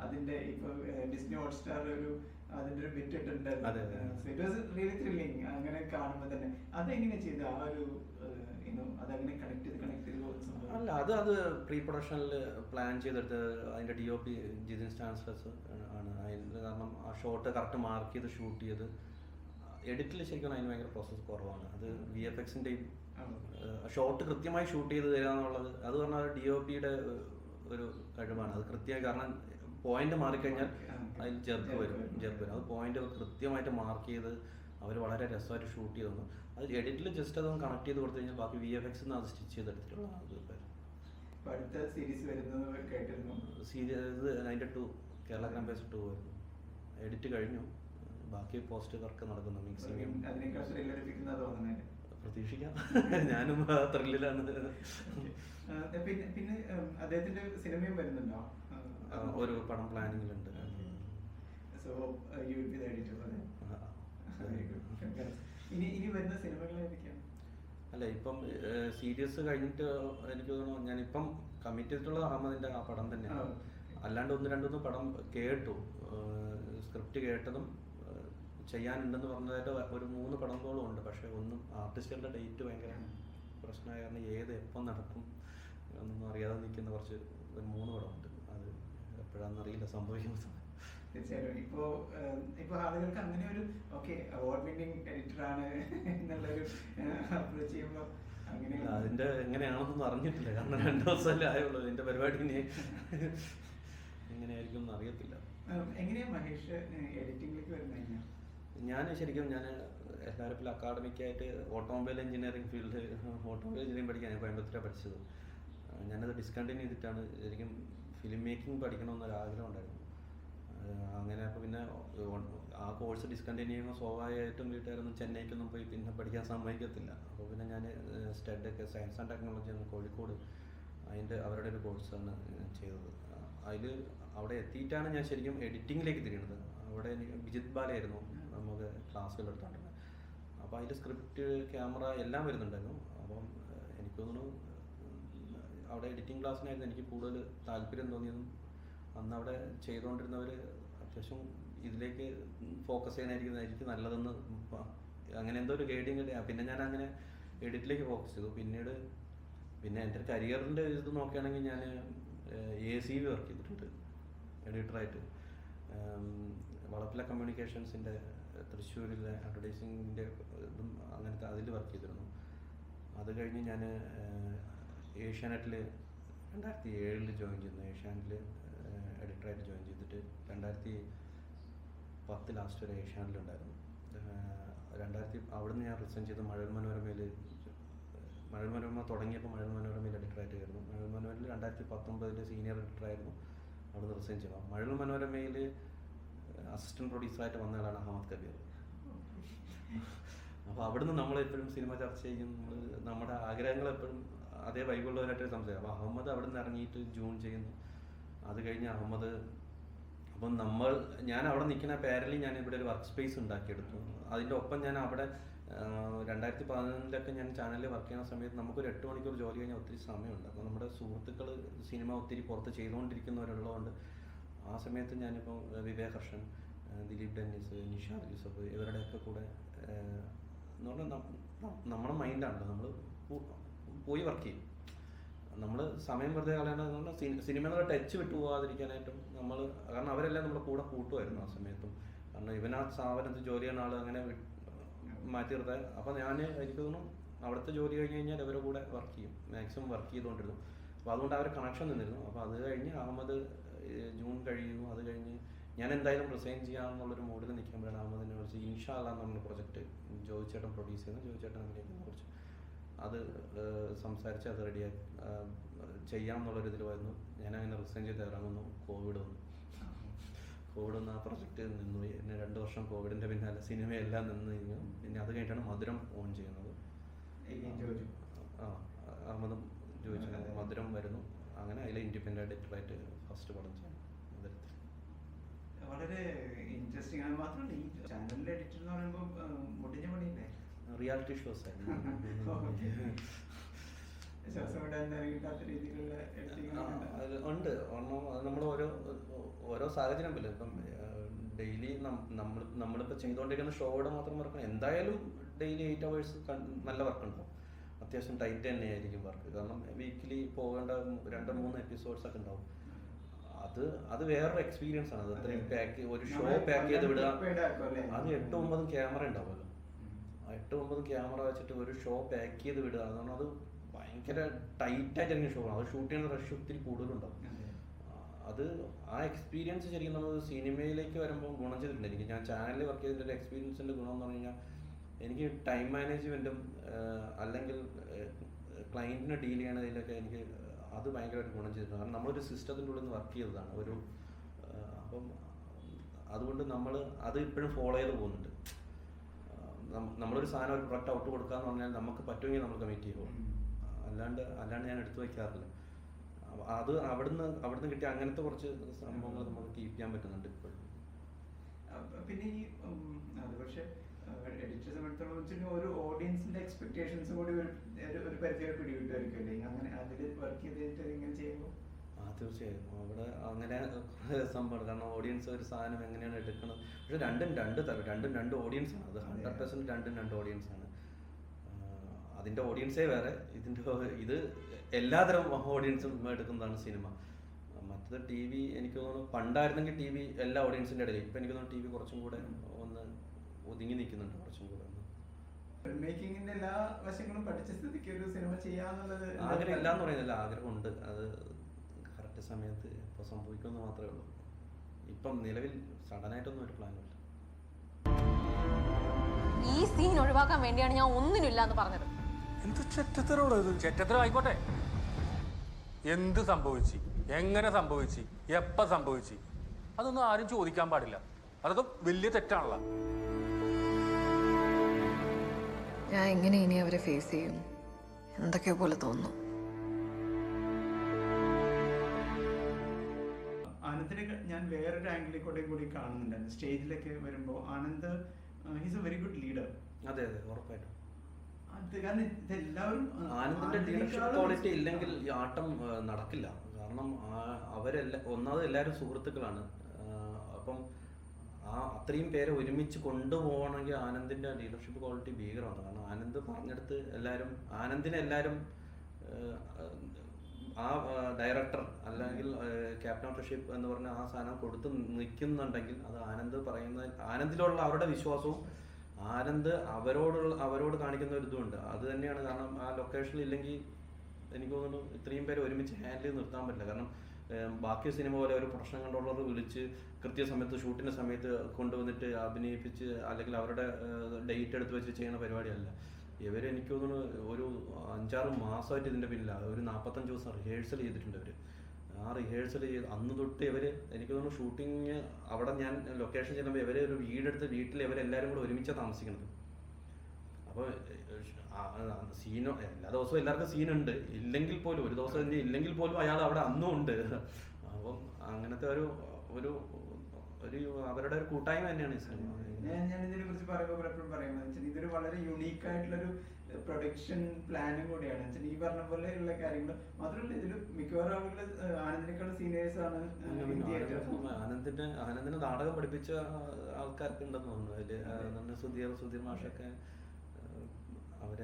അതിന്റെ ഇപ്പൊ ഡിസ്നി ഹോട്ട്സ്റ്റാർ ഒരു അതിന്റെ ഒരു ബിറ്റ് ഇട്ടിട്ടുണ്ട് അങ്ങനെ കാണുമ്പോൾ തന്നെ. അതെങ്ങനെ ചെയ്ത്? ആ ഒരു ഇനോ അതങ്ങനെ കണക്ട് ചെയ്ത് കണക്ട് ചെയ്ത് പോകുന്ന സംഭവം? അല്ല അത് അത് പ്രീ പ്രൊഡക്ഷനിൽ പ്ലാൻ ചെയ്തെടുത്ത് അതിന്റെ D O P Jithin Stanislaus ആണ്. അതിന് കാരണം ആ ഷോട്ട് കറക്റ്റ് മാർക്ക് ചെയ്ത് ഷൂട്ട് ചെയ്ത് എഡിറ്റിൽ ശരിക്കും അതിന് ഭയങ്കര പ്രോസസ്സ് കുറവാണ്. അത് വി എഫ് എക്സിന്റെയും ഷോട്ട് കൃത്യമായി ഷൂട്ട് ചെയ്ത് തരിക എന്നുള്ളത് അത് പറഞ്ഞാൽ ഡി ഒ പിയുടെ ഒരു കഴിവാണ്. അത് കൃത്യമായി കാരണം പോയിന്റ് മാറിക്കഴിഞ്ഞാൽ അതിൽ ചെറുപ്പ് വരും ചെറുപ്പ് വരും. അത് പോയിന്റ് കൃത്യമായിട്ട് മാർക്ക് ചെയ്ത് അവർ വളരെ രസമായിട്ട് ഷൂട്ട് ചെയ്തു തന്നു. അത് എഡിറ്റിൽ ജസ്റ്റ് അതൊന്ന് കണക്ട് ചെയ്ത് കൊടുത്തു കഴിഞ്ഞാൽ ബാക്കി വി എഫ് എക്സ് അത് സ്റ്റിച്ച് ചെയ്തെടുത്തിട്ടുള്ള അത് ഇപ്പൊ. അടുത്ത സീരീസ് വരുന്നത് കേട്ടിരുന്നു? സീരീസ് അതിന്റെ ടു കേരള ക്യാമ്പസ് ടു വരുന്നു എഡിറ്റ് കഴിഞ്ഞു. ബാക്കി പോസ്റ്റ് വർക്ക് നടക്കുന്നു. മിക്സിങ്ങും പ്രതീക്ഷിക്കാം. ഞാനും ത്രില്ലിലാണ് പിന്നെ അദ്ദേഹത്തിന്റെ സിനിമയും വരുന്നുണ്ടോ? ഒരു പടം പ്ലാനിങ്ങിലുണ്ട്. So you will be the editor. ഇനി ഇനി വരുന്ന സിനിമകൾ ഏതൊക്കെയാണ്? അല്ല ഇപ്പം സീരിയസ് കഴിഞ്ഞിട്ട് എനിക്ക് തോന്നുന്നു ഞാനിപ്പം കമ്മിറ്റ് ചെയ്തിട്ടുള്ളത് അഹമ്മദിന്റെ ആ പടം തന്നെയാണ് അല്ലാണ്ട് ഒന്ന് രണ്ടൊന്ന് പടം കേട്ടു. സ്ക്രിപ്റ്റ് കേട്ടതും ചെയ്യാനുണ്ടെന്ന് പറഞ്ഞതായിട്ട് ഒരു മൂന്ന് പടങ്ങളോളം ഉണ്ട്. പക്ഷെ ഒന്നും ആർട്ടിസ്റ്റുകളുടെ ഡേറ്റ് ഭയങ്കര പ്രശ്നമായ കാരണം ഏത് എപ്പം നടക്കും ഒന്നും അറിയാതെ നിൽക്കുന്ന കുറച്ച് ഒരു മൂന്ന് പടമുണ്ട്. അത് എപ്പോഴാണെന്ന് അറിയില്ല സംഭവിക്കുന്നത് തീർച്ചയായിട്ടും. ഇപ്പോ ഇപ്പൊ ആളുകൾക്ക് അങ്ങനെ ഒരു ഓക്കെ അവാർഡ് വിന്നിംഗ് എഡിറ്റർ ആണ് എന്നുള്ളൊരു അപ്രോച്ച് ചെയ്യുമ്പോൾ അങ്ങനെ അതിന്റെ എങ്ങനെയാണെന്നൊന്നും അറിഞ്ഞിട്ടില്ല. കാരണം രണ്ടു ദിവസമല്ലേ ആയുള്ളൂ. അതിന്റെ പരിപാടി ഇനി എങ്ങനെയായിരിക്കും എന്ന് അറിയത്തില്ല. ഉം, എങ്ങനെയാ മഹേഷ് എഡിറ്റിംഗിലേക്ക് വരുന്നത് ഞാൻ ശരിക്കും ഞാൻ എല്ലാവരും അക്കാഡമിക്കായിട്ട് automobile engineering field automobile engineering പഠിക്കാൻ ഞാൻ കോയമ്പത്തൂരാണ് പഠിച്ചത്. ഞാനത് ഡിസ്കണ്ടിന്യൂ ചെയ്തിട്ടാണ് ശരിക്കും ഫിലിം മേക്കിംഗ് പഠിക്കണമെന്നൊരു ആഗ്രഹം ഉണ്ടായിരുന്നു അങ്ങനെ അപ്പോൾ പിന്നെ ആ കോഴ്സ് ഡിസ്കണ്ടിന്യൂ ചെയ്യുമ്പോൾ സ്വാഭാവികമായിട്ടും വീട്ടുകാരൊന്നും ചെന്നൈക്കൊന്നും പോയി പിന്നെ പഠിക്കാൻ സമ്മതിക്കത്തില്ല. അപ്പോൾ പിന്നെ ഞാൻ സ്റ്റഡൊക്കെ സയൻസ് ആൻഡ് ടെക്നോളജി ആണ് കോഴിക്കോട് അതിന്റെ അവരുടെ ഒരു കോഴ്സാണ് ചെയ്തത്. അതിൽ അവിടെ എത്തിയിട്ടാണ് ഞാൻ ശരിക്കും എഡിറ്റിങ്ങിലേക്ക് തിരിയുന്നത്. അവിടെ വിജിത് ബാലയായിരുന്നു നമുക്ക് ക്ലാസ്സുകൾ എടുത്തോണ്ടിരുന്നത്. അപ്പോൾ അതിന്റെ സ്ക്രിപ്റ്റ് ക്യാമറ എല്ലാം വരുന്നുണ്ടായിരുന്നു. അപ്പം എനിക്ക് തോന്നുന്നു അവിടെ എഡിറ്റിംഗ് ക്ലാസ്സിനായിരുന്നു എനിക്ക് കൂടുതൽ താല്പര്യം തോന്നിയതും. അന്ന് അവിടെ ചെയ്തുകൊണ്ടിരുന്നവർ അത്യാവശ്യം ഇതിലേക്ക് ഫോക്കസ് ചെയ്യാനായിരിക്കുന്നതായിരിക്കും നല്ലതെന്ന് പ- അങ്ങനെ എന്തോ ഒരു ഗൈഡിങ് പിന്നെ ഞാൻ അങ്ങനെ എഡിറ്റിലേക്ക് ഫോക്കസ് ചെയ്തു. പിന്നീട് പിന്നെ എന്റെ കരിയറിന്റെ ഇത് നോക്കുകയാണെങ്കിൽ ഞാൻ എ സി വി വർക്ക് ചെയ്തിട്ടുണ്ട്. എഡിറ്ററായിട്ട് വളപ്പില കമ്മ്യൂണിക്കേഷൻസിന്റെ തൃശ്ശൂരിലെ അഡ്വർടൈസിങ്ങിന്റെ ഇതും അങ്ങനത്തെ അതിൽ വർക്ക് ചെയ്തിരുന്നു. അത് കഴിഞ്ഞ് ഞാൻ ഏഷ്യാനെറ്റിൽ രണ്ടായിരത്തി ഏഴിൽ ജോയിൻ ചെയ്യുന്നു ഏഷ്യാനെറ്റിൽ എഡിറ്ററായിട്ട് ജോയിൻ ചെയ്തിട്ട് രണ്ടായിരത്തി പത്ത് ലാസ്റ്റ് വരെ ഏഷ്യാനെറ്റിലുണ്ടായിരുന്നു. രണ്ടായിരത്തി അവിടുന്ന് ഞാൻ റിസൈൻ ചെയ്ത മഴൽ മനോരമയിൽ മഴൽ മനോരമ തുടങ്ങിയപ്പോൾ മഴൽ മനോരമയിൽ എഡിറ്ററായിട്ട് കയറുന്നു മഴൽ മനോരമയിൽ രണ്ടായിരത്തി പത്തൊമ്പതിൽ സീനിയർ എഡിറ്ററായിരുന്നു അവിടുന്ന് റിസൈൻ ചെയ്തു മഴൽ മനോരമയിൽ അസിസ്റ്റന്റ് പ്രൊഡ്യൂസറായിട്ട് വന്നയാളാണ് അഹമ്മദ് കബീർ. അപ്പോൾ അവിടുന്ന് നമ്മളെപ്പോഴും സിനിമ ചർച്ച ചെയ്യും. നമ്മൾ നമ്മുടെ ആഗ്രഹങ്ങൾ എപ്പോഴും അതേ വൈബുള്ളവരായിട്ട് സംസാരിക്കും അപ്പോൾ അഹമ്മദ് അവിടെ നിന്ന് ഇറങ്ങിയിട്ട് ജൂൺ ചെയ്യുന്നു. അത് കഴിഞ്ഞ് അഹമ്മദ് അപ്പം നമ്മൾ ഞാൻ അവിടെ നിൽക്കുന്ന പാരലി ഞാൻ ഇവിടെ ഒരു വർക്ക് സ്പേസ് ഉണ്ടാക്കിയെടുത്തു. അതിന്റെ ഒപ്പം ഞാൻ അവിടെ രണ്ടായിരത്തി പതിനൊന്നിലൊക്കെ ഞാൻ ചാനലിൽ വർക്ക് ചെയ്യുന്ന സമയത്ത് നമുക്കൊരു എട്ട് മണിക്കൂർ ജോലി കഴിഞ്ഞാൽ ഒത്തിരി സമയമുണ്ട്. അപ്പോൾ നമ്മുടെ സുഹൃത്തുക്കൾ സിനിമ ഒത്തിരി പുറത്ത് ചെയ്തുകൊണ്ടിരിക്കുന്നവരുള്ളതുകൊണ്ട് ആ സമയത്ത് ഞാനിപ്പോൾ വിവേക് ഹർഷൻ ദിലീപ് ഡെന്നിസ് നിഷാദ് യൂസഫ് ഇവരുടെയൊക്കെ കൂടെ എന്ന് പറഞ്ഞാൽ നമ്മുടെ മൈൻഡാണല്ലോ നമ്മൾ പോയി വർക്ക് ചെയ്യും. നമ്മൾ സമയം വെറുതെ കളയേണ്ടത് സിനിമ ടച്ച് വിട്ടു പോകാതിരിക്കാനായിട്ടും നമ്മൾ കാരണം അവരെല്ലാം നമ്മുടെ കൂടെ കൂട്ടുമായിരുന്നു ആ സമയത്തും. കാരണം ഇവൻ ആ സ്ഥാപനത്തിൽ ജോലി ചെയ്യുന്ന ആൾ അങ്ങനെ മാറ്റി നിർത്താൻ അപ്പം ഞാൻ എനിക്ക് തോന്നുന്നു അവിടുത്തെ ജോലി കഴിഞ്ഞ് കഴിഞ്ഞാൽ ഇവരുടെ കൂടെ വർക്ക് ചെയ്യും. മാക്സിമം വർക്ക് ചെയ്തുകൊണ്ടിരുന്നു. അപ്പോൾ അതുകൊണ്ട് അവർ കണക്ഷൻ നിന്നിരുന്നു അപ്പോൾ അത് കഴിഞ്ഞ് അഹമ്മദ് ജൂൺ കഴിയുന്നു അത് കഴിഞ്ഞ് ഞാൻ എന്തായാലും റിസൈൻ ചെയ്യാമെന്നുള്ളൊരു മൂഡിൽ നിൽക്കുമ്പോഴാണ് അഹമ്മദിനെ ഇൻഷാ ഇൻഷാല്ല എന്നുള്ള പ്രൊജക്റ്റ് ജോയിച്ചേട്ടൻ പ്രൊഡ്യൂസ് ചെയ്യുന്ന. ജോയിച്ചേട്ടൻ അഭിനയിക്കുന്ന കുറിച്ച് അത് സംസാരിച്ച് അത് റെഡിയാക്കി ചെയ്യാമെന്നുള്ളൊരു ഇതിൽ വന്നു ഞാൻ അങ്ങനെ റിസൈൻ ചെയ്ത് ഇറങ്ങുന്നു. കോവിഡ് വന്നു. കോവിഡ് വന്ന് ആ പ്രൊജക്റ്റ് നിന്നു. പിന്നെ രണ്ട് വർഷം കോവിഡിന്റെ പിന്നാലെ സിനിമയെല്ലാം നിന്ന് കഴിഞ്ഞു. പിന്നെ അത് കഴിഞ്ഞിട്ടാണ് മധുരം ഓൺ ചെയ്യുന്നത്. ആ അഹമ്മദും ചോദിച്ചു മധുരം വരുന്നു. അങ്ങനെ അതിൽ ഇൻഡിപെൻഡന്റ് ആയിട്ട് ഫസ്റ്റ് പടം ചെയ്യണം മധുരത്തിൽ. വളരെ ഇൻട്രസ്റ്റിംഗ് ആണ്. മാത്രമല്ല ഈ ചാനലിലെ എഡിറ്റർ എന്ന് പറയുമ്പോൾ മുടിഞ്ഞ പണിയില്ലേ? റിയാലിറ്റി ഷോസ് ഉണ്ട്. നമ്മൾ ഓരോ ഓരോ സാഹചര്യം പോലെ ഇപ്പം ഡെയിലി നമ്മൾ നമ്മളിപ്പോൾ ചെയ്തുകൊണ്ടിരിക്കുന്ന ഷോയുടെ മാത്രം വർക്ക് എന്തായാലും ഡെയിലി എയ്റ്റ് അവേഴ്സ് നല്ല വർക്ക് ഉണ്ടാവും അത്യാവശ്യം ടൈറ്റ് തന്നെ ആയിരിക്കും വർക്ക് കാരണം വീക്കിലി പോകേണ്ട രണ്ട് മൂന്ന് എപ്പിസോഡ്സ് ഒക്കെ ഉണ്ടാവും. അത് അത് വേറൊരു എക്സ്പീരിയൻസ് ആണ്. അത് അത്രയും പാക്ക് ഒരു ഷോ പാക്ക് ചെയ്ത് വിടുക. അത് എട്ടും ഒമ്പതും ക്യാമറ ഉണ്ടാവുമല്ലോ. എട്ട് ഒമ്പത് ക്യാമറ വെച്ചിട്ട് ഒരു ഷോ പാക്ക് ചെയ്ത് വിടുക. എന്ന് പറഞ്ഞാൽ അത് ഭയങ്കര ടൈറ്റായിട്ട് ആയിട്ട് ഷോ അത് ഷൂട്ട് ചെയ്യുന്ന റഷ് ഒത്തിരി കൂടുതലുണ്ടാവും. അത്. ആ എക്സ്പീരിയൻസ് ശരിക്കും നമ്മൾ സിനിമയിലേക്ക് വരുമ്പോൾ ഗുണം ചെയ്തിട്ടുണ്ട്. എനിക്ക് ഞാൻ ചാനലിൽ വർക്ക് ചെയ്തിട്ട് ഒരു എക്സ്പീരിയൻസിന്റെ ഗുണം എന്ന് പറഞ്ഞു കഴിഞ്ഞാൽ എനിക്ക് ടൈം മാനേജ്മെന്റും അല്ലെങ്കിൽ ക്ലയന്റിനെ ഡീൽ ചെയ്യണതിലൊക്കെ എനിക്ക് അത് ഭയങ്കരമായിട്ട് ഗുണം ചെയ്തിട്ടുണ്ട്. കാരണം നമ്മളൊരു സിസ്റ്റത്തിന്റെ ഉള്ളിൽ നിന്ന് വർക്ക് ചെയ്തതാണ്. ഒരു അപ്പം അതുകൊണ്ട് നമ്മൾ അത് ഇപ്പോഴും ഫോളോ ചെയ്ത് പോകുന്നുണ്ട്. നമ്മളൊരു സാധനം ഒരു പ്രൊഡക്റ്റ് ഔട്ട് കൊടുക്കാന്ന് പറഞ്ഞാൽ നമുക്ക് പറ്റുമെങ്കിൽ നമ്മൾ കമ്മിറ്റ് ചെയ്യുമോ അല്ലാണ്ട് അല്ലാണ്ട് ഞാൻ എടുത്തു വയ്ക്കാറില്ല. അത് അവിടുന്ന് അവിടുന്ന് കിട്ടിയ അങ്ങനത്തെ കുറച്ച് സംഭവങ്ങൾ നമുക്ക് കീപ്പ് ചെയ്യാൻ പറ്റുന്നുണ്ട് ഇപ്പോഴും. പിന്നെ ഈ അത് പക്ഷെ എഡിറ്റർ സംബന്ധിച്ചോളം വെച്ചിട്ട് ഒരു ഓഡിയൻസിന്റെ എക്സ്പെക്ടേഷൻസ് കൂടി ഒരു ഒരു- ഒരു പരിധി വരെ പിടികിട്ടുമായിരിക്കും അല്ലേ അങ്ങനെ അതിൽ വർക്ക് ചെയ്തിട്ട് ഇങ്ങനെ ചെയ്യുമ്പോൾ തീർച്ചയായും. അവിടെ അങ്ങനെ സംഭവം കാരണം ഓഡിയൻസ് ഒരു സാധനം എങ്ങനെയാണ് എടുക്കുന്നത് പക്ഷെ രണ്ടും രണ്ട് തരം രണ്ടും രണ്ട് ഓഡിയൻസ് ആണ്. അത് ഹൺഡ്രഡ് പെർസെന്റ് രണ്ടും രണ്ട് ഓഡിയൻസ് ആണ്. അതിന്റെ ഓഡിയൻസേ വേറെ. ഇതിന്റെ ഇത് എല്ലാതരം ഓഡിയൻസും എടുക്കുന്നതാണ് സിനിമ മറ്റത് ടി വി എനിക്ക് തോന്നുന്നു പണ്ടായിരുന്നെങ്കിൽ ടി വി എല്ലാ ഓഡിയൻസിന്റെ ഇടയിൽ. ഇപ്പൊ എനിക്ക് തോന്നുന്നു ടി വി കുറച്ചും കൂടെ ഒന്ന് ഒതുങ്ങി നിൽക്കുന്നുണ്ട് കുറച്ചും കൂടെ മേക്കിങ്ങിന്റെ എല്ലാ വശങ്ങളും പഠിച്ച സ്ഥിതിക്ക് ഒരു സിനിമ ചെയ്യാന്നുള്ളത് ആഗ്രഹം ഇല്ല എന്ന് പറയുന്നില്ല. ആഗ്രഹമുണ്ട്. അത് കറക്റ്റ് സമയത്ത് ഇപ്പോൾ സംഭവിക്കുമെന്ന് മാത്രമേ ഉള്ളൂ. ഇപ്പം നിലവിൽ സഡനായിട്ടൊന്നും ഒരു പ്ലാനില്ല ഈ സീൻ ഒഴിവാക്കാൻ വേണ്ടിയാണ് ഞാൻ ഒന്നിനില്ല എന്ന് പറഞ്ഞത്. എന്ത് ചെറ്റത്തരോട് ഇത്? ചെറ്റത്തരം ആയിക്കോട്ടെ. എന്ത് സംഭവിച്ചു? എങ്ങനെ സംഭവിച്ചു? എപ്പ സംഭവിച്ചു? അതൊന്നും ആരും ചോദിക്കാൻ പാടില്ല. അതൊക്കെ വലിയ തെറ്റാണല്ലോ. ഞാൻ എങ്ങനെ ഇനി അവരെ ഫേസ് ചെയ്യും? എന്തൊക്കെയോ പോലെ തോന്നുന്നു. കൂടി കൂടെ കൂടി കാണുന്നുണ്ടായിരുന്നു സ്റ്റേജിലൊക്കെ വരുമ്പോൾ Anand he's a very good leader അതെ അതെ ഉറപ്പായിട്ടും. അത് കാരണം ഇതെല്ലാവരും ആനന്ദിന്റെ ലീഡർഷിപ്പ് ക്വാളിറ്റി ഇല്ലെങ്കിൽ ഈ ആട്ടം നടക്കില്ല. കാരണം അവരെല്ലാം ഒന്നാമത് എല്ലാവരും സുഹൃത്തുക്കളാണ്. അപ്പം ആ അത്രയും പേരെ ഒരുമിച്ച് കൊണ്ടുപോകണമെങ്കിൽ ആനന്ദിന്റെ ലീഡർഷിപ്പ് ക്വാളിറ്റി ഭീകരമാണ്. കാരണം ആനന്ദ് പറഞ്ഞെടുത്ത് എല്ലാവരും ആനന്ദിനെ എല്ലാവരും ആ ഡയറക്ടർ അല്ലെങ്കിൽ ക്യാപ്റ്റൻ ഓഫ് ഷിപ്പ് എന്ന് പറഞ്ഞ ആ സാധനം കൊടുത്ത് നിൽക്കുന്നുണ്ടെങ്കിൽ അത് ആനന്ദ് പറയുന്ന ആനന്ദിലുള്ള അവരുടെ വിശ്വാസവും ആനന്ദ് അവരോടുള്ള അവരോട് കാണിക്കുന്ന ഒരു ഇതുമുണ്ട്. അത് തന്നെയാണ് കാരണം ആ ലൊക്കേഷനിൽ ഇല്ലെങ്കിൽ എനിക്ക് തോന്നുന്നു ഇത്രയും പേര് ഒരുമിച്ച് ഹാൻഡിൽ ചെയ്ത് നിർത്താൻ പറ്റില്ല. കാരണം ബാക്കി സിനിമ പോലെ ഒരു പ്രൊഡക്ഷൻ കൺട്രോളർ വിളിച്ച് കൃത്യസമയത്ത് ഷൂട്ടിന്റെ സമയത്ത് കൊണ്ടുവന്നിട്ട് അഭിനയിപ്പിച്ച് അല്ലെങ്കിൽ അവരുടെ ഡേറ്റ് എടുത്ത് വെച്ച് ചെയ്യുന്ന പരിപാടിയല്ല. ഇവർ എനിക്ക് തോന്നുന്നു ഒരു അഞ്ചാറ് മാസമായിട്ട് ഇതിന്റെ പിന്നിലാണ് ഒരു നാൽപ്പത്തഞ്ച് ദിവസം റിഹേഴ്സൽ ചെയ്തിട്ടുണ്ട് അവർ ആ റിഹേഴ്സൽ ചെയ്ത് അന്ന് തൊട്ട് ഇവർ എനിക്ക് തോന്നുന്നു ഷൂട്ടിങ് അവിടെ ഞാൻ ലൊക്കേഷൻ ചെല്ലുമ്പോൾ ഇവരെ ഒരു വീടെടുത്ത് വീട്ടിൽ ഇവരെല്ലാവരും കൂടെ ഒരുമിച്ചാണ് താമസിക്കുന്നത് അപ്പോൾ സീനോ എല്ലാ ദിവസവും എല്ലാവർക്കും സീനുണ്ട് ഇല്ലെങ്കിൽ പോലും ഒരു ദിവസം ഇല്ലെങ്കിൽ പോലും അയാൾ അവിടെ അന്നും ഉണ്ട്. അപ്പം അങ്ങനത്തെ ഒരു ഒരു ഒരു അവരുടെ ഒരു കൂട്ടായ്മ തന്നെയാണ് ഈ സിനിമ. ഞാൻ ഞാൻ ഇതിനെ കുറിച്ച് പറയുമ്പോൾ എപ്പോഴും പറയുന്നത് വെച്ചാൽ ഇതൊരു വളരെ യുണീക്ക് ആയിട്ടുള്ളൊരു പ്രൊഡക്ഷൻ പ്ലാനും കൂടിയാണ്. വെച്ചാൽ ഈ പറഞ്ഞ പോലെയുള്ള കാര്യങ്ങൾ മാത്രമല്ല ഇതിൽ മിക്കവാറും ആളുകൾ ആനന്ദിനേക്കാളും സീനിയേഴ്സ് ആണ് ആനന്ദിന്റെ ആനന്ദിന് നാടകം പഠിപ്പിച്ച ആൾക്കാർക്ക് ഉണ്ടെന്ന് തോന്നുന്നു. അതിൽ സുധീർ സുധീർ മാഷൊക്കെ അവർ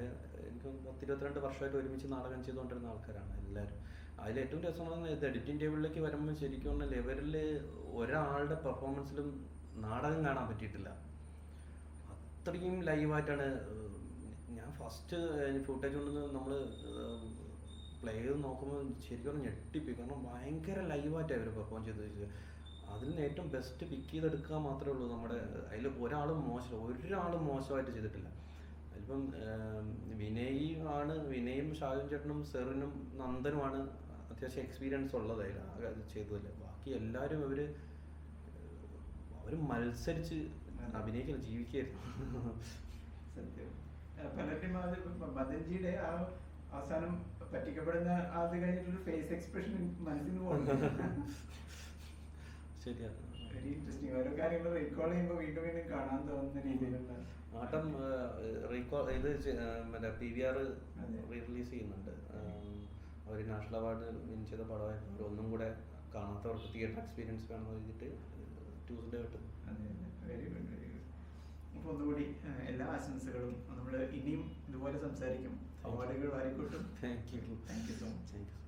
എനിക്ക് പത്തിരുപത്തിരണ്ട് വർഷമായിട്ട് ഒരുമിച്ച് നാടകം ചെയ്തുകൊണ്ടിരുന്ന ആൾക്കാരാണ് എല്ലാവരും അതിൽ ഏറ്റവും രസമാണ് എഡിറ്റിംഗ് ടേബിളിലേക്ക് വരുമ്പോൾ ശരിക്കും പറഞ്ഞാൽ ലെവലിൽ ഒരാളുടെ പെർഫോമൻസിലും നാടകം കാണാൻ പറ്റിയിട്ടില്ല. അത്രയും ലൈവായിട്ടാണ് ഞാൻ ഫസ്റ്റ് ഫുട്ടേജ് കൊണ്ടുവന്ന് നമ്മൾ പ്ലേ ചെയ്ത് നോക്കുമ്പോൾ ശരിക്കും പറഞ്ഞാൽ ഞെട്ടിപ്പോയി. കാരണം ഭയങ്കര ലൈവായിട്ടാണ് അവർ പെർഫോം ചെയ്ത് അതിൽ നിന്ന് ഏറ്റവും ബെസ്റ്റ് പിക്ക് ചെയ്തെടുക്കുക മാത്രമേ ഉള്ളൂ നമ്മുടെ അതിൽ ഒരാളും മോശം ഒരാളും മോശമായിട്ട് ചെയ്തിട്ടില്ല. അതിലിപ്പം വിനയ് ആണ് വിനയും ഷാജും ചേട്ടനും സെറിനും നന്ദനുമാണ് അത്യാവശ്യം എക്സ്പീരിയൻസ് ഉള്ളത് അതിൽ ആകെ അത് ചെയ്തതില്ല. ബാക്കി എല്ലാവരും അവർ അവർ മത്സരിച്ച് അഭിനയിക്കില്ല ജീവിക്കായിരുന്നു. സത്യം. പലരുടെയും അത് മദൻജിയുടെ ആ അവസാനം പറ്റിക്കപ്പെടുന്ന അത് കഴിഞ്ഞിട്ടൊരു ഫേസ് എക്സ്പ്രഷൻ മനസ്സിന് പോകുന്നു ശരിയാണ് വെരി ഇൻട്രസ്റ്റിംഗ് ഓരോ കാര്യങ്ങൾ റീകോൾ ചെയ്യുമ്പോൾ വീണ്ടും വീണ്ടും കാണാൻ തോന്നുന്ന രീതിയിലുള്ള ആട്ടം റീകോൾ ഇത് മറ്റേ P V R re release ചെയ്യുന്നുണ്ട്. അവർ നാഷണൽ അവാർഡ് വിൻ ചെയ്ത പടമായിരുന്നു. ഒന്നും കൂടെ കാണാത്തവർക്ക് തിയേറ്റർ എക്സ്പീരിയൻസ് വേണം എഴുതിയിട്ട് ട്യൂസ്ഡേ കിട്ടും വെരി ഗുഡ് വെരി ഗുഡ് അപ്പോൾ ഒന്നുകൂടി എല്ലാ ആശംസകളും നമ്മൾ ഇനിയും ഇതുപോലെ സംസാരിക്കും. അവാർഡുകൾ വാരിക്കൂട്ടും. Thank you thank you so much thank you